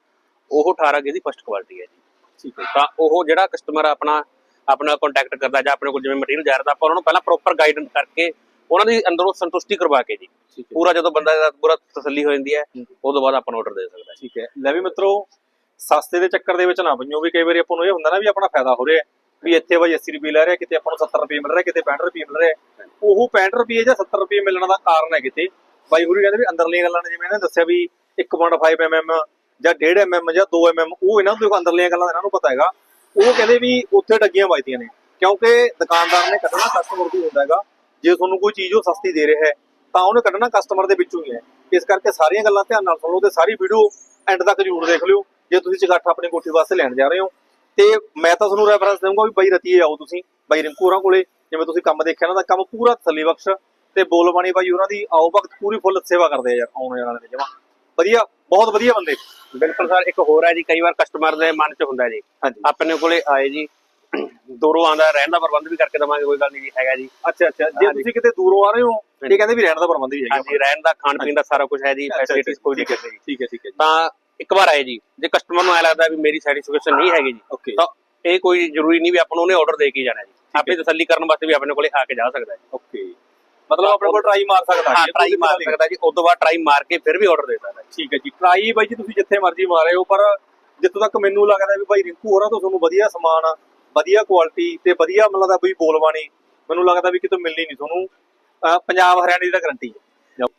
ਉਹ 18 ਗੇਜ ਦੀ ਫਸਟ ਕੁਆਲਿਟੀ ਹੈ ਜੀ। ਠੀਕ ਹੈ। ਤਾਂ ਉਹ ਜਿਹੜਾ ਕਸਟਮਰ ਆਪਣਾ ਆਪਣਾ ਕੰਟੈਕਟ ਕਰਦਾ ਜਾਂ ਆਪਣੇ ਕੋਲ ਜਿਵੇਂ ਮਟੀਰੀਅਲ ਜਾ ਰਿਹਾ ਆਪਾਂ ਉਹਨਾਂ ਨੂੰ ਪਹਿਲਾਂ ਪ੍ਰੋਪਰ ਗਾਈਡੈਂਸ ਕਰਕੇ ਉਹਨਾਂ ਦੀ ਅੰਦਰੋਂ ਸੰਤੁਸ਼ਟੀ ਕਰਵਾ ਕੇ ਜੀ। ਪੂਰਾ ਜਦੋਂ ਬੰਦਾ ਦਾ ਪੂਰਾ ਤਸੱਲੀ ਹੋ ਜਾਂਦੀ ਹੈ ਤੋਂ ਬਾਅਦ ਆਪਾਂ ਆਰਡਰ ਦੇ ਸਕਦਾ ਠੀਕ ਹੈ। ਲੈ ਵੀ ਮਿੱਤਰੋ ਸਸਤੇ ਦੇ ਚੱਕਰ ਦੇ ਵਿੱਚ ਨਾ ਪਈਓ ਵੀ ਕਈ ਵਾਰੀ ਆਪਾਂ ਨੂੰ ਇਹ ਹੁੰਦਾ ਨਾ ਵੀ ਆਪਣਾ ਫਾਇਦਾ ਹੋ ਰਿਹਾ ਵੀ ਇੱਥੇ ਬਾਈ 80 ਰੁਪਏ ਲੈ ਰਿਹਾ ਕਿਤੇ ਆਪਾਂ ਨੂੰ 70 ਰੁਪਏ ਮਿਲ ਰਿਹਾ ਕਿਤੇ 65 ਰੁਪਏ ਮਿਲ ਰਿਹਾ ਉਹ 65 ਰੁਪਏ ਜਾਂ 70 ਰੁਪਏ ਮਿਲਣ ਦਾ ਕਾਰਨ ਹੈ ਕਿਤੇ। ਬਾਈ ਹੁਰੀ ਕਹਿੰਦੇ ਵੀ ਅੰਦਰਲੀਆਂ ਗੱਲਾਂ ਨੇ ਜਿਵੇਂ ਇਹਨੇ ਦੱਸਿਆ ਵੀ 1.5 mm ਜਾਂ 1.5 mm ਜਾਂ 2 mm ਉਹ ਇਹਨਾਂ ਨੂੰ ਅੰਦਰਲੀਆਂ ਗੱਲਾਂ ਇਹਨਾਂ ਨੂੰ ਪਤਾ ਹੈਗਾ। ਉਹ ਕਹਿੰਦੇ ਵੀ ਉੱਥੇ ਡੱਗੀਆਂ ਵੱਜਦੀਆਂ ਨੇ ਕਿਉਂਕਿ ਦੁਕਾਨਦਾਰ ਨੇ ਕੱਢਣਾ ਕਸਟਮਰ ਦੀ ਹੁੰਦਾ ਹੈਗਾ। ਜੇ ਤੁਹਾਨੂੰ ਕੋਈ ਚੀਜ਼ ਉਹ ਸਸਤੀ ਦੇ ਰਿਹਾ ਹੈ ਤਾਂ ਉਹਨੇ ਕੱਢਣਾ ਕਸਟਮਰ ਦੇ ਵਿੱਚੋਂ ਹੀ ਹੈ। ਇਸ ਕਰਕੇ ਸਾਰੀਆਂ ਗੱਲਾਂ ਧਿਆਨ ਨਾਲ ਸੁਣ ਲਓ ਤੇ ਸਾਰੀ ਵੀਡੀਓ ਐਂਡ ਤੱਕ ਜ਼ਰੂਰ ਦੇਖ ਲਿਓ ਜੇ ਤੁਸੀਂ ਚਗਾਠਾ ਆਪਣੀ ਕੋਠੀ ਵਾਸਤੇ ਲੈਣ ਜਾ ਰਹੇ ਹੋ। ਤੇ ਮੈਂ ਤਾਂ ਤੁਹਾਨੂੰ ਰੈਫਰੈਂਸ ਦੇਵਾਂਗਾ ਵੀ ਬਾਈ ਰਤੀਏ ਆਓ ਤੁਸੀਂ ਬਾਈ ਰਿੰਕੂ ਹੋਰਾਂ ਕੋਲੇ ਜਿਵੇਂ ਤੁਸੀਂ ਕੰਮ ਦੇਖਿਆ ਨਾ ਦਾ ਕੰਮ ਪੂਰਾ ਤਸੱਲੀ ਬਖਸ਼ ਤੇ ਬੋਲਬਾਣੀ ਬਾਈ ਉਹਨਾਂ ਦੀ ਆਓ ਵਕਤ ਪੂਰੀ ਫੁੱਲ ਸੇਵਾ ਕਰਦੇ ਆ ਯਾਰ ਆਉਣ ਵਾਲੇ ਦੇ ਜਮਾ। ਵਧੀਆ ਬਹੁਤ ਵਧੀਆ ਬੰਦੇ। ਬਿਲਕੁਲ ਸਰ ਇੱਕ ਹੋਰ ਹੈ ਜੀ ਕਈ ਵਾਰ ਕਸਟਮਰ ਦੇ ਮਨ 'ਚ ਹੁੰਦਾ ਜੀ ਆਪਣੇ ਕੋਲੇ ਆਏ ਜੀ ਦੂਰੋਂ ਆਂਦਾ ਰਹਿਣ ਦਾ ਪ੍ਰਬੰਧ ਵੀ ਕਰਕੇ ਦਵਾਂਗੇ ਕੋਈ ਗੱਲ ਨਹੀਂ ਜੀ ਹੈਗਾ ਜੀ। ਅੱਛਾ ਅੱਛਾ। ਜੇ। ਤੁਸੀਂ ਕਿਤੇ ਦੂਰੋਂ ਆ ਰਹੇ ਹੋ ਇਹ ਕਹਿੰਦੇ ਵੀ ਰਹਿਣ ਦਾ ਪ੍ਰਬੰਧ ਵੀ ਹੈਗਾ ਹਾਂਜੀ ਰਹਿਣ ਦਾ ਖਾਣ ਪੀਣ ਦਾ ਸਾਰਾ ਕੁਝ ਹੈ ਜੀ ਫੈਸਿਲਿਟੀਜ਼ ਕੋਈ ਹੈ ਨਹੀਂ। ਠੀਕ ਹੈ ਠੀਕ ਹੈ ਤਾਂ ਇੱਕ ਵਾਰ ਆਏ ਜੀ ਜੇ ਕਸਟਮਰ ਨੂੰ ਐ ਲੱਗਦਾ ਵੀ ਮੇਰੀ ਸੈਟੀਸਫੈਕਸ਼ਨ ਨਹੀਂ ਹੈਗੀ ਜੀ ਤਾਂ ਇਹ ਕੋਈ ਜ਼ਰੂਰੀ ਨਹੀਂ ਵੀ ਆਪਾਂ ਨੂੰ ਉਹਨੇ ਆਰਡਰ ਦੇ ਕੇ ਹੀ ਜਾਣਾ ਜੀ। ਆਪੇ ਤਸੱਲੀ ਕਰਨ ਵਾਸਤੇ ਵੀ ਆਪਣੇ ਕੋਲੇ ਆ ਕੇ ਜਾ ਸਕਦਾ ਜੀ। ਓਕੇ। ਮਤਲਬ ਆਪਣੇ ਕੋਲ ਟਰਾਈ ਮਾਰ ਸਕਦਾ ਹਾਂ ਹੈ, ਟਰਾਈ ਮਾਰ। ਸਕਦਾ ਜੀ ਉਸ ਤੋਂ ਬਾਅਦ ਟਰਾਈ ਮਾਰ ਕੇ ਫਿਰ ਵੀ ਆਰਡਰ ਦੇ ਸਕਦਾ ਠੀਕ ਹੈ ਜੀ ਟਰਾਈ ਬਾਈ ਜੀ ਤੁਸੀਂ ਜਿੱਥੇ ਮਰਜ਼ੀ ਮਾਰੇ ਹੋ ਪਰ ਜਿੱਥੋਂ ਤੱਕ ਮੈਨੂੰ ਲੱਗਦਾ ਵੀ ਭਾਈ ਰਿੰਕੂ ਹੋਰਾਂ ਤੋਂ ਤੁਹਾਨੂੰ ਵਧੀਆ ਸਮਾਨ ਵਧੀਆ ਕੁਆਲਿਟੀ ਤੇ ਵਧੀਆ ਮਤਲਬ ਦਾ ਵੀ ਬੋਲਬਾਣੀ ਮੈਨੂੰ ਲੱਗਦਾ ਵੀ ਕਿਤੇ ਮਿਲਣੀ ਨਹੀਂ ਤੁਹਾਨੂੰ। ਪੰਜਾਬ ਹਰਿਆਣੇ ਦੀ ਤਾਂ ਗਰੰਟੀ ਹੈ।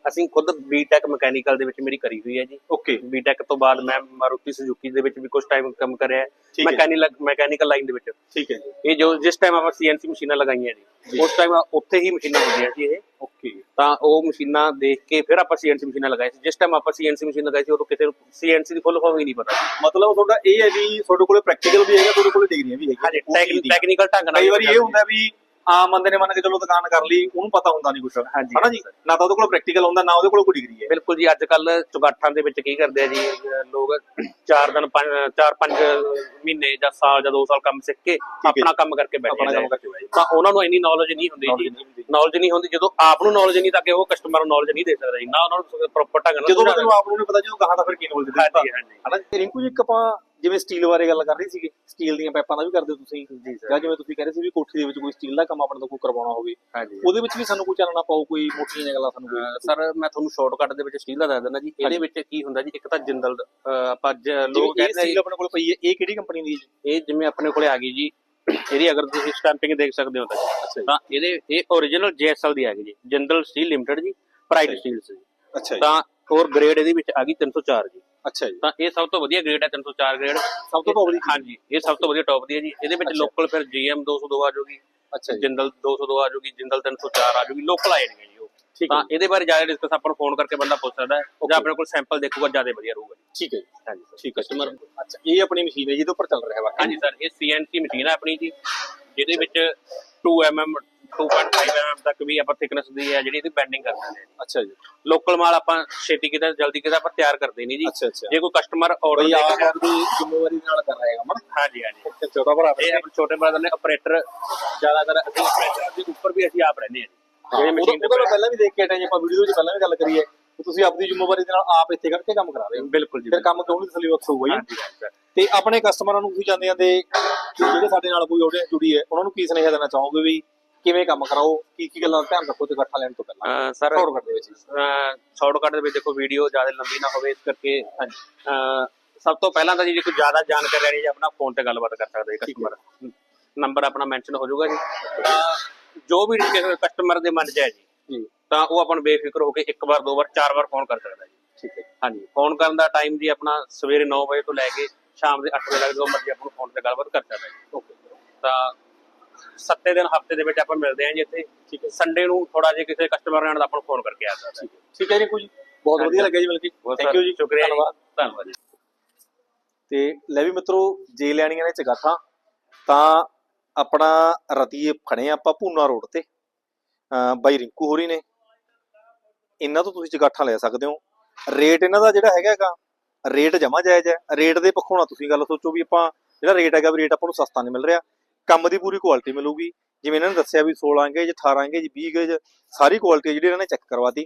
ਅਸੀਂ ਖੁਦ ਬੀਟੈਕ ਮਕੈਨੀਕਲ ਦੇ ਵਿੱਚ ਮੇਰੀ ਕਰੀ ਹੋਈ ਹੈ ਜੀ। ਓਕੇ ਬੀਟੈਕ ਤੋਂ ਬਾਅਦ ਮੈਂ ਮਾਰੂਤੀ ਸੁਜ਼ੂਕੀ ਦੇ ਵਿੱਚ ਵੀ ਕੁਝ ਟਾਈਮ ਕੰਮ ਕਰਿਆ। ਮੈਕੈਨੀਕਲ ਮੈਕੈਨੀਕਲ ਲਾਈਨ ਦੇ ਵਿੱਚ। ਠੀਕ ਹੈ ਜੀ। ਇਹ ਜੋ ਜਿਸ ਟਾਈਮ ਆਪਾਂ ਸੀਐਨਸੀ ਮਸ਼ੀਨਾਂ ਲਗਾਈਆਂ ਜੀ। ਉਸ ਟਾਈਮ ਉੱਥੇ ਹੀ ਮਸ਼ੀਨਾਂ ਹੁੰਦੀਆਂ ਸੀ ਇਹ। ਓਕੇ ਤਾਂ ਉਹ ਮਸ਼ੀਨਾਂ ਦੇਖ ਕੇ ਫਿਰ ਆਪਾਂ ਸੀਐਨਸੀ ਮਸ਼ੀਨਾਂ ਲਗਾਈ ਸੀ। ਜਿਸ ਟਾਈਮ ਆਪਾਂ ਸੀਐਨਸੀ ਮਸ਼ੀਨ ਲਗਾਈ ਸੀ ਉਦੋਂ ਕਿਸੇ ਨੂੰ ਸੀਐਨਸੀ ਦੀ ਫੁੱਲ ਫਾਰਮ ਹੀ ਨਹੀਂ ਪਤਾ ਮਤਲਬ ਤੁਹਾਡਾ ਇਹ ਹੈ ਵੀ ਤੁਹਾਡੇ ਕੋਲੇ ਪ੍ਰੈਕਟੀਕਲ ਵੀ ਹੈਗਾ ਤੁਹਾਡੇ ਕੋਲੇ ਡਿਗਰੀਆਂ ਵੀ ਹੈਗੀਆਂ। ਹਾਂਜੀ। ਟੈਕਨੀਕਲ ਢੰਗ ਨਾਲ ਕਈ ਵਾਰੀ ਇਹ ਹੁੰਦਾ ਵੀ ਆਮ ਬੰਦੇ ਨੇ ਮੰਨ ਕੇ ਚਲੋ ਦੁਕਾਨ ਕਰ ਲਈ ਉਹਨੂੰ ਪਤਾ ਹੁੰਦਾ ਨਹੀਂ ਕੁਝ ਹਾਂਜੀ, ਹਨਾ ਜੀ? ਨਾ ਤਾਂ ਉਹਦੇ ਕੋਲ ਪ੍ਰੈਕਟੀਕਲ ਹੁੰਦਾ ਨਾ ਉਹਦੇ ਕੋਲ ਕੋਈ ਡਿਗਰੀ ਹੈ। ਬਿਲਕੁਲ ਜੀ ਅੱਜ ਕੱਲ ਚੁਗਾਠਾਂ ਦੇ ਵਿੱਚ ਕੀ ਕਰਦੇ ਆ ਜੀ ਅਹ ਲੋਕ 4 ਦਿਨ 5 4 5 ਮਹੀਨੇ ਜਾਂ ਸਾਲ ਜਾਂ 2 ਸਾਲ ਕੰਮ ਸਿੱਖ ਕੇ ਆਪਣਾ ਕੰਮ ਕਰਕੇ ਬੈਠੇ ਆਪਣਾ ਕੰਮ ਨੇ। ਕਰਕੇ ਬੈਠੇ। ਤਾਂ ਉਹਨਾਂ ਨੂੰ ਇੰਨੀ ਨੌਲੇਜ ਨਹੀਂ ਹੁੰਦੀ Knowledge ਨਹੀਂ ਹੁੰਦੀ। ਜੀ ਨੌਲੇਜ ਨਹੀਂ ਹੁੰਦੀ ਜਦੋਂ ਆਪ ਨੂੰ ਨੌਲੇਜ ਨਹੀਂ ਤਾਂ ਕਿ ਉਹ ਕਸਟਮਰ ਨੂੰ ਨੌਲੇਜ ਨਹੀਂ ਦੇ ਸਕਦਾ ਜੀ। ਨਾ ਉਹਨਾਂ ਨੂੰ ਪ੍ਰੋਪਰ ਢੰਗ ਨਾਲ ਜਦੋਂ ਆਪ ਨੂੰ ਨਹੀਂ ਪਤਾ ਜਦੋਂ ਕਹਾਂ ਤਾਂ ਫਿਰ ਕੀ ਨੋਲ ਦਿੱਤਾ। ਹਾਂਜੀ ਹਾਂਜੀ। ਹਨਾ ਰਿੰਕੂ ਜੀ ਇੱਕ ਆਪਾਂ ਜਿਵੇਂ ਸਟੀਲ ਬਾਰੇ ਗੱਲ ਕਰ ਰਹੇ ਸੀਗੇ ਸਟੀਲ ਦੀਆਂ ਪਾਈਪਾਂ ਦਾ ਵੀ ਕਰਦੇ ਹੋ ਤੁਸੀਂ। ਜੀ ਜਾਂ ਜਿਵੇਂ ਤੁਸੀਂ ਕਹਿ ਰਹੇ ਸੀ ਵੀ ਕੋਠੀ ਦੇ ਵਿੱਚ ਕੋਈ ਸਟੀਲ ਦਾ ਕੰਮ ਆਪਣੇ ਤੋਂ ਕੋਈ ਕਰਵਾਉਣਾ ਹੋਵੇ। ਹਾਂਜੀ। ਉਹਦੇ ਵਿੱਚ ਵੀ ਸਾਨੂੰ ਕੋਈ ਚਾਨਣਾ ਪਾਓ ਕੋਈ ਮੋਟੀਆਂ ਜਿਹੀਆਂ ਗੱਲਾਂ ਸਾਨੂੰ ਕੋਈ ਸਰ ਮੈਂ ਤੁਹਾਨੂੰ ਸ਼ਾਰਟਕਟ ਦੇ ਵਿੱਚ ਸਟੀਲ ਦਾ ਦੱਸ ਦਿੰਦਾ ਜੀ। ਇਹਦੇ ਵਿੱਚ ਕੀ ਹੁੰਦਾ ਜੀ? ਇੱਕ ਤਾਂ ਜਿੰਦਲ ਆਪਾਂ ਜ- ਲੋਕ ਕਹਿੰਦੇ ਸਟੀਲ ਜੀ, ਆਪਣੇ ਕੋਲ ਪਈ ਹੈ ਇਹ ਕਿਹੜੀ ਕੰਪਨੀ ਦੀ ਹੈ ਜੀ? ਇਹ ਜਿਵੇਂ ਆਪਣੇ ਕੋਲੇ ਆ ਗਈ ਜੀ। ਇਹਦੀ ਅਗਰ ਤੁਸੀਂ ਸਟੈਂਪਿੰਗ ਦੇਖ ਸਕਦੇ ਹੋ ਤਾਂ ਜੀ। ਤਾਂ ਇਹਦੇ ਇਹ origignal JSL ਦੀ ਆ ਗਈ ਜੀ। Jindal steel limited ji pride ਅੱਛਾ ਸਟੀਲ ਸੀ। ਅੱਛਾ ਜੀ। ਤਾਂ ਹੋਰ ਗ੍ਰੇਡ ਇਹਦੇ ਵਿੱਚ ਆ ਗਈ 304 ਜੀ। ਅੱਛਾ ਜੀ। ਤਾਂ ਇਹ ਸਭ ਤੋਂ ਵਧੀਆ ਗ੍ਰੇਡ ਹੈ 304 ਗ੍ਰੇਡ। ਸਭ ਤੋਂ ਦੀ ਹਾਂਜੀ ਇਹ ਸਭ ਤੋਂ ਵਧੀਆ ਟੌਪ ਦੀ ਹੈ ਜੀ। ਇਹਦੇ ਵਿੱਚ। ਲੋਕਲ ਫਿਰ GM 202 ਆ ਜਾਊਗੀ ਅੱਛਾ ਜੀ। ਜਿੰਦਲ 202 ਆ ਜਾਊਗੀ ਜਿੰਦਲ 304 ਆ ਜਾਊਗੀ ਲੋਕਲ ਆ ਜਾਣਗੇ ਜੀ ਉਹ। ਤਾਂ ਹੈ ਇਹਦੇ ਬਾਰੇ ਜ਼ਿਆਦਾ ਡਿਸਕਸ ਆਪਾਂ ਨੂੰ ਫੋਨ ਕਰਕੇ ਬੰਦਾ ਪੁੱਛ ਸਕਦਾ ਹੈ ਜਾਂ ਆਪਣੇ ਕੋਲ ਸੈਂਪਲ ਦੇਖੂਗਾ ਜ਼ਿਆਦਾ ਵਧੀਆ ਰਹੂਗਾ ਠੀਕ ਹੈ ਜੀ। ਹਾਂਜੀ ਠੀਕ ਹੈ ਕਸਟਮਰ ਅੱਛਾ ਇਹ ਆਪਣੀ ਮਸ਼ੀਨ ਹੈ ਜਿਹਦੇ ਉੱਪਰ ਚੱਲ ਰਿਹਾ ਵਾ। ਹਾਂਜੀ ਸਰ ਇਹ CNC ਮਸ਼ੀਨ ਹੈ ਆਪਣੀ ਜੀ ਜਿਹਦੇ ਵਿੱਚ 2 mm 2.5 mm ਤੱਕ ਵੀ ਆਪਾਂ ਥਿਕਨੈਸ ਦੀ ਹੈ ਜਿਹੜੀ ਇਹਦੀ ਬੈਂਡਿੰਗ ਕਰ ਸਕਦੇ ਹਾਂ। ਅੱਛਾ ਜੀ। ਲੋਕਲ ਮਾਲ ਆਪਾਂ ਛੇਤੀ ਕਿਤੇ ਜਲਦੀ ਕਿਤੇ ਆਪਾਂ ਤਿਆਰ ਕਰਦੇ ਨਹੀਂ ਜੀ। ਜੇ ਕੋਈ ਕਸਟਮਰ ਆਰਡਰ ਦੇ ਆਪ ਕੇ ਜ਼ਿੰਮੇਵਾਰੀ ਦੇ ਨਾਲ ਕਰ ਰਿਹਾ ਹੈਗਾ ਮਨ ਹਾਂਜੀ ਹਾਂਜੀ। ਛੋਟਾ ਭਰਾ ਇਹ ਆਪਣੇ ਛੋਟੇ ਬ੍ਰਦਰ ਨੇ ਆਪਰੇਟਰ ਜ਼ਿਆਦਾਤਰ ਅਸੀਂ ਆਪਰੇਟਰ ਦੇ ਉੱਪਰ ਵੀ ਅਸੀਂ ਆਪ ਰਹਿੰਦੇ ਹਾਂ ਜਿਹੜੇ ਮਸ਼ੀਨ ਮੈਂ ਪਹਿਲਾਂ ਵੀ ਦੇਖ ਕੇ ਹਟਿਆ ਜੀ ਆਪਾਂ ਵੀਡੀਓ 'ਚ ਪਹਿਲਾਂ ਵੀ ਗੱਲ ਕਰੀਏ ਤੁਸੀਂ ਆਪਣੀ ਜ਼ਿੰਮੇਵਾਰੀ ਦੇ ਨਾਲ ਆਪ ਇੱਥੇ ਖੜ ਕੇ ਕੰਮ ਕਰਾ ਰਹੇ ਹੋ। ਬਿਲਕੁਲ ਜੀ ਫਿਰ ਕੰਮ ਕਿਉਂ ਨਹੀਂ ਤਸਲੀ ਵਕਤ ਹੋਊਗਾ ਜੀ ਤੇ ਆਪਣੇ ਕਸਟਮਰਾਂ ਨੂੰ ਤੁਸੀਂ ਜਾਂਦੇ ਜਾਂਦੇ ਜਿਹੜੇ ਸਾਡੇ ਨਾਲ ਕੋਈ ਆਡੀਅנס ਜੁੜੀ ਹੈ ਉਹਨਾਂ ਨੂੰ ਕੀ ਸੁਨੇਹਾ ਦੇਣਾ ਚਾਹੋਗੇ ਵੀ ਕਿਵੇਂ ਕੰਮ ਕਰਾਓ ਕੀ ਕੀ ਗੱਲਾਂ ਦਾ ਧਿਆਨ ਰੱਖੋ ਤੇ ਇਕੱਠਾ ਲੈਣ ਤੋਂ ਪਹਿਲਾਂ। ਸਰ ਸ਼ੋਰਟ ਕਰਦੇ ਵਿੱਚ। ਸ਼ਾਰਟਕਟ ਦੇ ਵਿੱਚ ਦੇਖੋ ਵੀਡੀਓ ਜ਼ਿਆਦਾ ਲੰਬੀ ਨਾ ਹੋਵੇ ਇਸ ਕਰਕੇ ਸਭ ਤੋਂ ਪਹਿਲਾਂ ਤਾਂ ਜੀ ਜੇ ਕੋਈ ਜ਼ਿਆਦਾ ਜਾਣਕਾਰੀ ਲੈਣੀ ਹੈ ਆਪਣਾ ਫੋਨ ਤੇ ਗੱਲਬਾਤ ਕਰ ਸਕਦਾ ਹੈ। ਕਸਟਮਰ ਨੰਬਰ ਆਪਣਾ ਮੈਂਸ਼ਨ ਹੋ ਜਾਊਗਾ ਜੀ। ਜੋ ਵੀ ਕਸਟਮਰ ਦੇ ਮਨ 'ਚ ਹੈ ਜੀ ਤਾਂ ਉਹ ਆਪਾਂ ਨੂੰ ਬੇਫਿਕਰ ਹੋ ਕੇ ਇੱਕ ਵਾਰ ਦੋ ਵਾਰ ਚਾਰ ਵਾਰ ਫੋਨ ਕਰ ਸਕਦਾ ਠੀਕ ਹੈ। ਹਾਂਜੀ ਫੋਨ ਕਰਨ ਦਾ ਟਾਈਮ ਜੀ ਆਪਣਾ ਸਵੇਰੇ 9 ਵਜੇ ਤੋਂ ਲੈ ਕੇ ਸ਼ਾਮ ਦੇ 8 ਵਜੇ ਤੱਕ ਜੋ ਮਰਜ਼ੀ ਆਪਾਂ ਨੂੰ ਫੋਨ ਤੇ ਗੱਲਬਾਤ ਕਰ ਸਕਦਾ ਜੀ। ਓਕੇ। ਤਾਂ ਸੱਤੇ ਦਿਨ ਹਫ਼ਤੇ ਦੇ ਵਿੱਚ ਆਪਾਂ ਮਿਲਦੇ ਹਾਂ ਜੀ ਇੱਥੇ। ਠੀਕ ਹੈ ਸੰਡੇ ਨੂੰ ਥੋੜਾ ਜਿਹਾ ਕਿਸੇ ਕਸਟਮਰ ਨਾਲ ਆਪਾਂ ਨੂੰ ਫੋਨ ਕਰਕੇ ਆ ਸਕਦਾ ਠੀਕ ਹੈ। ਜੀ ਕੁਝ ਬਹੁਤ ਵਧੀਆ ਲੱਗਿਆ ਜੀ ਮਿਲ ਕੇ ਥੈਂਕ ਯੂ ਜੀ ਸ਼ੁਕਰੀਆ ਧੰਨਵਾਦ ਧੰਨਵਾਦ ਜੀ। ਤੇ ਲੈ ਵੀ ਮਿੱਤਰੋ ਜੇ ਲੈਣੀਆਂ ਨੇ ਚਗਾਠਾਂ ਤਾਂ ਆਪਣਾ ਰਤੀਏ ਖੜੇ ਆਪਾਂ ਪੂਨਾ ਰੋਡ ਤੇ। ਬਾਈ ਰਿੰਕੂ ਹੋਰੀ ਨੇ। ਇਹਨਾਂ ਤੋਂ ਤੁਸੀਂ ਚਗਾਠਾਂ ਲੈ ਸਕਦੇ ਹੋ। ਰੇਟ ਇਹਨਾਂ ਦਾ ਜਿਹੜਾ ਹੈਗਾ ਹੈਗਾ ਰੇਟ ਜਮਾ ਜਾਇਜ਼ ਹੈ। ਰੇਟ ਦੇ ਪੱਖੋਂ ਨਾ ਤੁਸੀਂ ਗੱਲ ਸੋਚੋ ਵੀ ਆਪਾਂ ਜਿਹੜਾ ਰੇਟ ਹੈਗਾ ਵੀ ਰੇਟ ਆਪਾਂ ਨੂੰ ਸਸਤਾ ਨਹੀਂ ਮਿਲ ਰਿਹਾ। ਕੰਮ ਦੀ ਪੂਰੀ ਕੁਆਲਿਟੀ ਮਿਲੂਗੀ। ਜਿਵੇਂ ਇਹਨਾਂ ਨੇ ਦੱਸਿਆ ਵੀ 16 ਇੰਗੇਜ 18 ਇੰਗੇਜ 20 ਇੰਗੇਜ ਸਾਰੀ ਕੁਆਲਿਟੀ ਜਿਹੜੀ ਇਹਨਾਂ ਨੇ ਚੈੱਕ ਕਰਵਾਤੀ।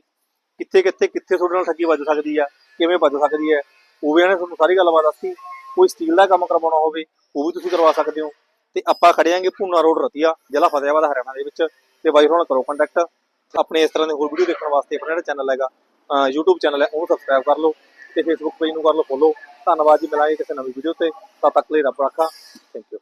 ਕਿੱਥੇ ਕਿੱਥੇ ਕਿੱਥੇ ਤੁਹਾਡੇ ਨਾਲ ਠੱਗੀ ਵੱਜ ਸਕਦੀ ਆ, ਕਿਵੇਂ ਵੱਜ ਸਕਦੀ ਹੈ ਉਹ ਵੀ ਇਹਨਾਂ ਨੇ ਤੁਹਾਨੂੰ ਸਾਰੀ ਗੱਲਬਾਤ ਦੱਸੀ ਕੋਈ ਸਟੀਲ ਦਾ ਕੰਮ ਕਰਵਾਉਣਾ ਹੋਵੇ, ਉਹ ਵੀ ਤੁਸੀਂ ਕਰਵਾ ਸਕਦੇ ਹੋ। ਤੇ ਆਪਾਂ ਖੜਿਆਂਗੇ ਪੂਨਾ ਰੋਡ ਰਤੀਆ, ਜ਼ਿਲ੍ਹਾ ਫਤਿਆਬਾਦ ਹਰਿਆਣਾ ਦੇ ਵਿੱਚ। ਤੇ ਬਾਈ ਹੋਰਾਂ ਕਰੋ ਕੰਟੈਕਟ ਆਪਣੇ ਇਸ ਤਰ੍ਹਾਂ ਦੇ ਹੋਰ ਵੀਡੀਓ ਦੇਖਣ ਵਾਸਤੇ ਆਪਣਾ ਜਿਹੜਾ ਚੈਨਲ ਹੈਗਾ, ਅਹ YouTube ਚੈਨਲ ਹੈ ਉਹਨੂੰ ਸਬਸਕ੍ਰਾਈਬ ਕਰ ਲਓ ਤੇ Facebook ਪੇਜ ਨੂੰ ਕਰ ਲਓ ਫੋਲੋ ਧੰਨਵਾਦ ਜੀ, ਮਿਲਾਂਗੇ ਕਿਸੇ ਨਵੀਂ ਵੀਡੀਓ ਤੇ। ਤਦ ਤੱਕ ਲਈ ਰੱਬ ਰਾਖਾ। Thank you